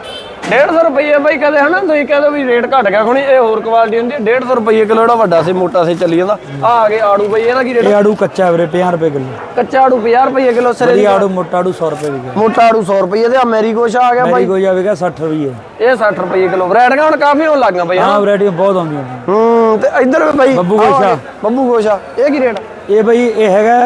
150 ਰੁਪਏ ਬਾਈ ਕਦੇ ਹਨਾ ਤੁਸੀਂ ਕਹਦੇ ਵੀ ਰੇਟ ਘਟ ਗਿਆ ਖੁਣੀ ਇਹ ਹੋਰ ਕੁਆਲਿਟੀ ਹੁੰਦੀ ਹੈ। 150 ਰੁਪਏ ਕਿਲੋ ਜਿਹੜਾ ਵੱਡਾ ਸੀ ਮੋਟਾ ਸੀ ਚੱਲੀ ਜਾਂਦਾ। ਆ ਆ ਗਏ ਆੜੂ ਬਾਈ ਇਹਦਾ ਕੀ ਰੇਟ? ਇਹ ਆੜੂ ਕੱਚਾ ਵੀਰੇ 50 ਰੁਪਏ ਕਿਲੋ। ਕੱਚਾ ਆੜੂ 50 ਰੁਪਏ ਕਿਲੋ ਸਿਰੇ ਵਧੀਆ ਆੜੂ ਮੋਟਾ ਆੜੂ 100 ਰੁਪਏ ਵਿਕਿਆ। ਮੋਟਾ ਆੜੂ 100 ਰੁਪਏ ਤੇ ਆ ਮੈਰੀ ਕੁਛ ਆ ਗਿਆ ਮੇਰੀ ਬਾਈ ਕੋਈ ਜਾਵੇਗਾ 60 ਰੁਪਏ ਇਹ 60 ਰੁਪਏ ਕਿਲੋ। ਵੈਰਾਈਟੀਆਂ ਹੁਣ ਕਾਫੀ ਹੋਣ ਲੱਗੀਆਂ ਬਾਈ ਹਾਂ ਹਨਾ? ਵੈਰਾਈਟੀ ਬਹੁਤ ਆਉਂਦੀਆਂ ਨੇ। ਹੂੰ ਤੇ ਇੱਧਰ ਵੀ ਬਾਈ ਬੱਬੂ ਆਹ ਗੋਸ਼ਾ। ਆ ਗਏ, ਬੱਬੂ ਗੋਸ਼ਾ ਇਹ ਕੀ ਰੇਟ? ਇਹ ਬਈ ਇਹ ਹੈਗਾ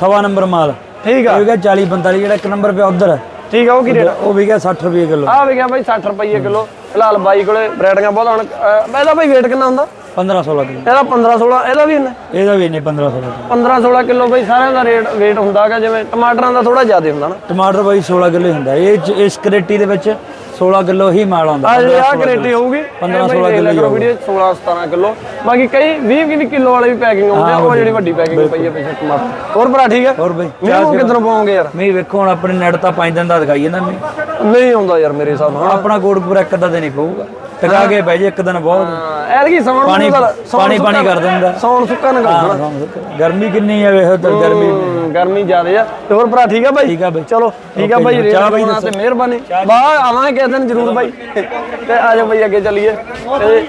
ਸਵਾ ਨੰਬਰ ਮਾਲ। ਠੀਕ ਆ। ਇਹ ਹੈਗਾ 40 45 ਜਿਹੜਾ ਇੱਕ ਨੰਬਰ ਪਿਆ ਉਧਰ। ਠੀਕ ਆ ਉਹ ਕੀ ਰੇਟ ਉਹ ਵਿਕਿਆ 60 ਰੁਪਏ ਕਿਲੋ। ਆ ਵੀ ਗਿਆ ਬਾਈ 60 ਰੁਪਏ ਕਿਲੋ। ਫਿਲਹਾਲ ਬਾਈ ਕੋਲੇ ਵੈਰਾਈਟੀਆਂ ਬਹੁਤ ਹੁਣ ਇਹਦਾ ਬਾਈ weight ਕਿੰਨਾ ਹੁੰਦਾ? 15 16 ਕਿਲੋ। ਇਹਦਾ 15 16 ਇਹਦਾ ਵੀ ਇੰਨਾ? ਇਹਦਾ ਵੀ ਨਹੀਂ 15 16 ਕਿਲੋ। 15 16 ਕਿਲੋ ਬਾਈ ਸਾਰਿਆਂ ਦਾ ਰੇਟ weight ਹੁੰਦਾ ਹੈਗਾ ਜਿਵੇਂ ਟਮਾਟਰਾਂ ਦਾ ਥੋੜਾ ਜ਼ਿਆਦਾ ਹੁੰਦਾ ਨਾ। ਟਮਾਟਰ ਬਾਈ 16 ਕਿਲੋ ਹੁੰਦਾ। ਇਹ ਇਸ ਕਰੇਟੀ ਦੇ ਵਿੱਚ 16 ਕਿਲੋ ਹੀ ਮਾਲ ਆਉਂਦਾ ਆ ਜਿਹੜੀ ਆ 16 ਕ੍ਰੇਟੀ ਹੋਊਗੀ। 15 ਇਹ ਬਾਈ 16 ਦੇਖ ਲਿਆ ਕਿਲੋ ਕਰੋ ਵੀਡੀਓ 16 17 ਕਿਲੋ। ਬਾਕੀ ਕਈ 20 20 ਕਿਲੋ ਵਾਲੇ ਵੀ ਪੈਕਿੰਗ ਆਉਂਦੇ ਆ ਉਹ ਜਿਹੜੀ ਵੱਡੀ ਪੈਕਿੰਗ ਪਈ ਹੈ ਪਿੱਛੇ ਟਮਾਟਰ ਹੋਰ ਭਰਾ ਠੀਕ ਹੈ ਹੋਰ ਬਈ ਮੈਨੂੰ ਕਿੱਧਰੋਂ ਪਾਉਂਗੇ ਯਾਰ? ਮੀਂਹ ਵੇਖੋ ਹੁਣ ਆਪਣੇ ਨੈਟ ਤਾਂ 5 ਦਿਨ ਦਾ ਦਿਖਾਈ ਜਾਂਦਾ ਮੀਂਹ। ਨਹੀਂ ਆਉਂਦਾ ਯਾਰ ਮੇਰੇ ਹਿਸਾਬ ਨਾਲ। ਆਪਣਾ ਕੋਟਪੁਰ ਇੱਕ ਅੱਧਾ ਦਿਨ ਹੀ ਪਊਗਾ। ਟਕਾ ਕੇ ਬਹਿ ਜੇ ਇੱਕ ਦਿਨ ਬਹੁਤ। ਐਤਕੀ ਸੌਣ ਪਾਣੀ- ਤਾਂ- ਪਾਣੀ- ਪਾਣੀ ਕਰ ਦਿੰਦਾ। ਸੌਣ ਸੁੱਕਾ ਨਾ ਹਾਂ, ਕਰ ਹਾਂ, ਗਰਮੀ ਕਿੰਨੀ ਆ ਵੇਖੋ ਤਾਂ ਗਰਮੀ। ਹਮ, ਗਰਮੀ ਜ਼ਿਆਦੇ ਆ। ਤੇ ਹੋਰ ਭਰਾ ਠੀਕ ਆ ਬਾਈ? ਠੀਕ ਆ ਬਾਈ। ਚਲੋ ਠੀਕ ਆ ਓਕੇ ਬਾਈ ਜੀ, ਰੇਟ ਚਾਹ ਬਾਈ ਬਣਾਉਣਾ ਤੇ ਦੱਸੋ। ਮਿਹਰਬਾਨੀ ਬਾਹਰ ਆਵਾਂਗੇ ਕਿਸੇ ਦਿਨ ਜ਼ਰੂਰ ਬਾਈ। ਤੇ ਆ ਜਾਓ ਬਾਈ ਅੱਗੇ ਚੱਲੀਏ। ਤੇ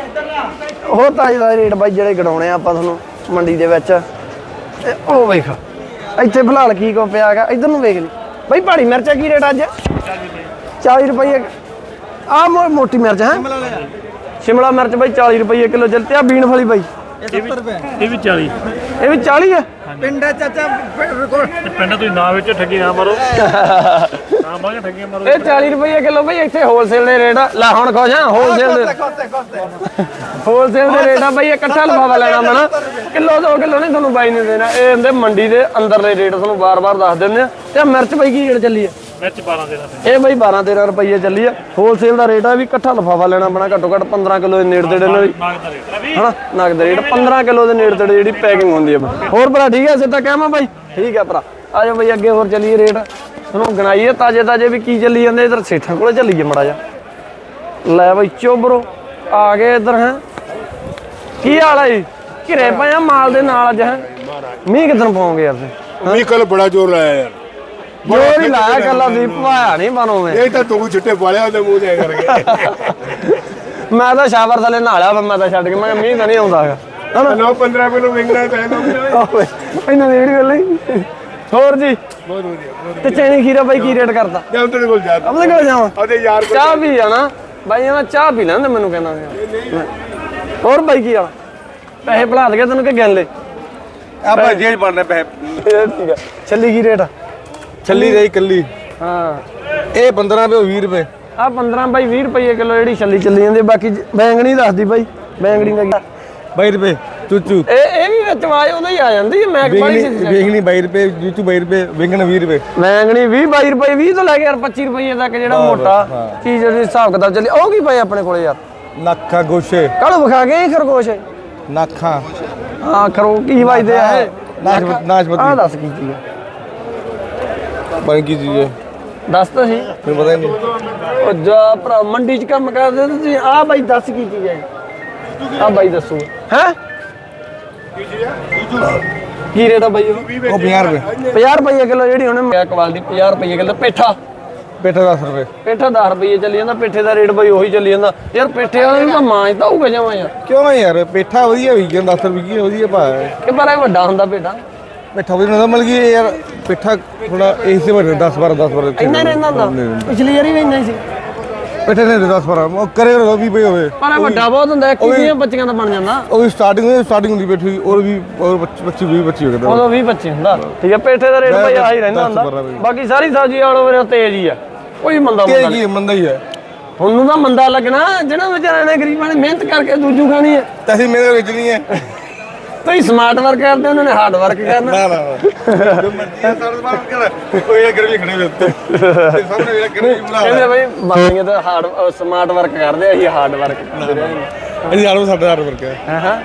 ਹੋਰ ਤਾਜ਼ੇ ਦਾ ਰੇਟ ਬਾਈ ਜਿਹੜੇ ਗਣਾਉਣੇ ਆ ਆਪਾਂ ਤੁਹਾਨੂੰ ਮੰਡੀ ਦੇ ਵਿੱਚ। ਤੇ ਉਹ ਵੇਖ ਇੱਥੇ ਫਿਲਹਾਲ ਕੀ ਕੋ ਪਿਆ ਹੈਗਾ ਇਧਰ ਨੂੰ ਵੇਖ ਲਈ। ਬਾਈ ਪਹਾੜੀ ਮਿਰਚਾਂ ਕੀ ਰੇਟ ਅੱਜ? 40 ਰੁਪਏ ਆ ਮੋਟੀ ਮਿਰਚ ਹੈ? ਸ਼ਿਮਲਾ ਮਿਰਚ ਬਾਈ 40 ਰੁਪਏ ਕਿਲੋ ਚੱਲ ਤੇ ਆ ਬੀਨ ਫਲੀ ਬਾਈ। ਇਹ ਵੀ 40 ਇਹ ਵੀ 40 ਹੈ ਪਿੰਡਾ ਚਾਚਾ ਪਿੰਡ ਤੁਸੀਂ ਨਾ ਵਿੱਚ ਠੱਗੀ ਨਾ ਮਾਰੋ। ਨਾ ਮਾਰੋ ਠੱਗੀਆਂ ਮਾਰੋ। ਇਹ 40 ਰੁਪਏ ਕਿਲੋ ਬਈ ਇੱਥੇ ਹੋਲਸੇਲ ਦੇ ਰੇਟ ਆ। ਲੈ ਹੁਣ ਆ ਹੋਲਸੇਲ ਦੇ ਹੋਲਸੇਲ ਦੇ ਰੇਟ ਆ ਬਈ ਇਹ ਇਕੱਠਾ ਲਫਾਫਾ ਲੈਣਾ ਮਣਾ ਕਿਲੋ ਦੋ ਕਿਲੋ ਨਹੀਂ ਤੁਹਾਨੂੰ ਬਾਈ ਨੇ ਦੇਣਾ। ਇਹ ਹੁੰਦੇ ਮੰਡੀ ਦੇ ਅੰਦਰਲੇ ਰੇਟ ਤੁਹਾਨੂੰ ਬਾਰ-ਬਾਰ ਦੱਸ ਦਿੰਦੇ ਆ। ਤੇ ਮਿਰਚ ਬਈ ਕੀ ਰੇਟ ਚੱਲੀ ਆ? ਵਿੱਚ 12 ਦੇ ਨਾਲ ਇਹ ਬਈ 12 13 ਰੁਪਏ ਚੱਲੀ ਆ। ਹੋਲਸੇਲ ਦਾ ਰੇਟ ਆ ਵੀ ਇਕੱਠਾ ਲਫਾਫਾ ਲੈਣਾ ਬਣਾ ਘੱਟੋ ਘੱਟ 15 ਕਿਲੋ ਦੇ ਨੇੜੇ ਤੇੜੇ ਨਾਲ ਹਨਾ? ਨਗਦ ਰੇਟ 15 ਕਿਲੋ ਦੇ ਨੇੜੇ ਤੇੜੇ ਜਿਹੜੀ ਪੈਕਿੰਗ ਹੁੰਦੀ ਆ ਬਈ। ਹੋਰ ਭਰਾ ਠੀਕ ਹੈ ਸਿੱਧਾ ਕਹਿਮਾ ਬਾਈ? ਠੀਕ ਹੈ ਭਰਾ। ਆ ਬਈ ਅੱਗੇ ਹੋਰ ਚੱਲੀਏ ਰੇਟ ਤੁਹਾਨੂੰ ਗਣਾਈਏ ਤਾਜੇ ਤਾਜੇ ਵੀ ਕੀ ਚੱਲੀ ਜਾਂਦੇ ਇਧਰ ਸੇਠਾਂ ਕੋਲੇ ਚੱਲੀਏ ਮੜਾ ਜਾ ਲੈ ਬਈ ਚੋਬਰੋ ਆ ਗਏ ਇਧਰ ਹੈ। ਕੀ ਹਾਲ ਹੈ ਜੀ? ਘਿਰੇ ਪਏ ਆ ਮਾਲ ਦੇ ਨਾਲ ਅੱਜ ਹੈ। ਮੀਂਹ ਕਿਦਾਂ ਪਾਉਂਗੇ ਯਾਰ ਮੀਂਹ ਕੱਲ ਬੜਾ ਜ਼ੋਰ ਲਾਇਆ ਯਾਰ। ਜੋਰ ਹੀ ਲਾਇਆ ਕੱਲਾ ਦੀ ਭਾਇਆ ਨਹੀਂ ਬਣੋਵੇਂ ਇਹ ਤਾਂ ਤੂੰ ਛਿੱਟੇ ਪਾਲਿਆ ਉਹਦੇ ਮੂੰਹ ਤੇ ਕਰਕੇ। ਮੈਂ ਤਾਂ ਸ਼ਾਵਰ ਥੱਲੇ ਨਹਾਲਿਆ ਵਾ ਮੈਂ ਤਾਂ ਛੱਡ ਕੇ ਮੈਂ ਮੀਂਹ ਤਾਂ ਨਹੀਂ ਆਉਂਦਾ ਹੈਗਾ। ਹਨਾ? ਨੌ 15 ਕਿਲੋ ਵਿੰਗਣਾ ਤਾਂ ਇਹਨੂੰ ਦੀ ਵੀਡੀਓ ਲਈ ਹੋਰ ਜੀ? ਬਹੁਤ ਵਧੀਆ ਤੇ ਚੈਨੀ ਖੀਰਾ ਬਾਈ ਕੀ ਰੇਟ ਕਰਦਾ ਜਾਂ ਤੇਰੇ ਕੋਲ ਜਾ। ਆਪਣੇ ਕੋਲ ਜਾਵਾਂ। ਉਹਦੇ ਯਾਰ ਕੋਲ ਚਾਹ ਪੀ ਜਾਣਾ ਬਾਈ ਇਹਨਾਂ ਚਾਹ ਪੀ ਲੈਂਦੇ ਮੈਨੂੰ ਕਹਿੰਦਾ ਸੀ। ਹੋਰ ਬਾਈ ਕੀ ਆ ਪੈਸੇ ਭਲਾ ਦੇ ਤੈਨੂੰ ਕਿ ਗਿਣ ਲੈ ਆਪਾਂ ਜੇਲ੍ਹ ਬਣਨੇ ਪੈ ਇਹ ਠੀਕ ਆ। ਛੱਲੀ ਕੀ ਰੇਟ ਆ? ਛੱਲੀ ਰਹੀ ਕੱਲੀ। ਹਾਂ। ਇਹ 15 ਰੁਪਏ 20 ਰੁਪਏ। ਆ 15 ਬਾਈ 20 ਰੁਪਏ ਕਿਲੋ ਜਿਹੜੀ ਛੱਲੀ ਚੱਲੀ ਜਾਂਦੀ ਬਾਕੀ ਜ- ਬੈਂਗਣੀ ਦੱਸਦੀ ਬਾਈ ਬੈਂਗਣੀ ਦਾ ਕੀ? 22 ਰੁਪਏ ਚੂਚੂ। ਇਹ ਇਹ ਵੀ ਵਿੱਚ ਆਵਾਜ਼ ਉਹਦਾ ਹੀ ਆ ਜਾਂਦੀ ਹੈ ਮੈਂ ਬੜੀ ਵੇਗਣੀ ਵੇਗਣੀ 22 ਰੁਪਏ ਚੂਚੂ 22 ਰੁਪਏ ਵਿੰਗਣ 20 ਰੁਪਏ। ਬੈਂਗਣੀ 20 22 ਰੁਪਏ 20 ਤੋਂ ਲੈ ਕੇ ਯਾਰ 25 ਰੁਪਏ ਤੱਕ ਜਿਹੜਾ ਮੋਟਾ ਚੀਜ਼ ਜਿਹੜੀ ਹਿਸਾਬ ਕਿਤਾਬ ਚੱਲੀ। ਉਹ ਕੀ ਪਏ ਆਪਣੇ ਕੋਲੇ ਯਾਰ? ਨੱਖਾਂ ਗੋਸ਼ੇ। ਕੱਲ ਵਿਖਾ ਕੇ ਇਹ ਖਰਗੋਸ਼? ਨੱਖਾਂ। ਹਾਂ ਖਰੋ ਕੀ ਵੱਜਦੇ ਆ ਇਹ? ਨਾਸ਼ਪਤ ਨਾਸ਼ਪਤੀ। ਆਹ ਦੱਸ ਕੀ ਚੀਜ਼ ਆ। ਬਣ ਕੀ ਚੀਜ਼ ਹੈ। ਦੱਸ ਤਾਂ ਸੀ ਮੈਨੂੰ ਪਤਾ ਹੀ ਨਹੀਂ। ਉਹ ਜਾ ਭਰਾ ਮੰਡੀ 'ਚ ਕੰਮ ਕਰਦੇ ਤੇ ਤੁਸੀਂ? ਆ ਬਾਈ ਦੱਸ ਕੀ ਚੀਜ਼ ਹੈ। ਆ ਬਾਈ ਦੱਸੋ। ਹੈ? ਕੀ ਰੇਟ ਆ ਬਾਈ ਉਹ। ਉਹ 50 ਰੁਪਏ। 50 ਰੁਪਏ ਕਿਲੋ ਜਿਹੜੀ ਉਹਨੇ ਮੈਂ ਕੁਆਲਿਟੀ 50 ਰੁਪਏ ਕਿਲੋ ਪੇਠਾ। ਪੇਠਾ 10 ਰੁਪਏ। ਪੇਠਾ 10 ਰੁਪਏ ਚੱਲੀ ਜਾਂਦਾ ਪੇਠੇ ਦਾ ਰੇਟ ਬਾਈ ਉਹੀ ਚੱਲੀ ਜਾਂਦਾ। ਯਾਰ ਪੇਠੇ ਵਾਲੇ ਨੂੰ ਤਾਂ ਮਾਂਜ ਤਾਂ ਹੋਊਗਾ ਜਮਾ ਯਾਰ। ਕਿਉਂ ਯਾਰ ਪੇਠਾ ਵਧੀਆ ਵੀ ਗਿਆ 10 ਰੁਪਏ ਕੀ ਵਧੀਆ ਭਾ ਕਿ ਪਰ ਇਹ ਵੱਡਾ ਹੁੰਦਾ ਪੇਠਾ। ਪੇਠਾ ਵਧੀਆ ਹੁੰਦਾ ਮਤਲਬ ਕਿ ਯਾਰ ਪੇਠਾ ਥੋੜਾ ਇਸ ਵੱਡਾ 10 12 10 12 ਇੰਨਾ ਰਹਿੰਦਾ। ਹੁੰਦਾ। ਪਿਛਲੀ ਵਾਰੀ ਵੀ ਇੰਨਾ ਹੀ ਸੀ। ਪੇਠੇ ਨੇ 10 12 ਉਹ ਕਰੇ ਉਹ ਵੀ ਪਈ ਹੋਵੇ। ਪਰ ਇਹ ਵੱਡਾ ਬਹੁਤ ਹੁੰਦਾ ਕਿੰਨੀਆਂ ਬੱਚੀਆਂ ਦਾ ਬਣ ਜਾਂਦਾ। ਉਹ ਵੀ ਸਟਾਰਟਿੰਗ ਸਟਾਰਟਿੰਗ ਹੁੰਦੀ ਪੇਠੀ ਔਰ ਵੀ ਔਰ 25 20 25 ਹੋ ਗਿਆ ਉਦੋਂ 20 ਬੱਚੇ ਹੁੰਦਾ। ਠੀਕ ਹੈ ਪੇਠੇ ਦਾ ਰੇਟ ਭਾਈ ਆਹੀ ਰਹਿੰਦਾ ਹੁੰਦਾ। ਬਾਕੀ ਸਾਰੀ ਸਬਜ਼ੀ ਆਲ ਓਵਰ ਤੇਜ਼ ਹੀ ਆ। ਕੋਈ ਮੰਦਾ ਮੁੰਦਾ ਕੀ ਮੰਦਾ ਹੀ ਹੈ ਤੁਹਾਨੂੰ ਤਾਂ ਮੰਦਾ ਲੱਗਣਾ ਜਿਹੜਾ ਵਿਚਾਰਿਆਂ ਨੇ ਗਰੀਬਾਂ ਨੇ ਮਿਹਨਤ ਕਰਕੇ ਦੂਜੂ ਖਾਣੀ ਹੈ। ਤਾਂ ਅਸੀਂ ਮੇਰੇ ਵਿੱਚ ਨਹੀਂ ਹੈ। ਤੁਸੀਂ ਸਮਾਰਟ ਵਰਕ ਕਰਦੇ ਉਹਨਾਂ ਨੇ ਹਾਰਡ ਵਰਕ ਕਰਨਾ। ਨਾ ਨਾ ਨਾ। ਜੋ ਮਰਜ਼ੀ ਹੈ ਸਾਰੇ ਬਾਹਰ ਕਰ ਉਹ ਇਹ ਗਰਮੀ ਖੜੇ ਹੋਏ ਉੱਤੇ। ਤੇ ਸਾਹਮਣੇ ਜਿਹੜਾ ਗਰਮੀ ਬੁਲਾ ਕਹਿੰਦੇ ਬਈ ਬਾਕੀਆਂ ਤਾਂ ਹਾਰਡ ਸਮਾਰਟ ਵਰਕ ਕਰਦੇ ਆ, ਅਸੀਂ ਹਾਰਡ ਵਰਕ ਕਰਦੇ ਰਹੇ। ਅਸੀਂ ਆੜੋ ਸਾਡਾ ਆੜ ਵਰਕ ਹੈ ਹਾਂ? ਹਾਂ।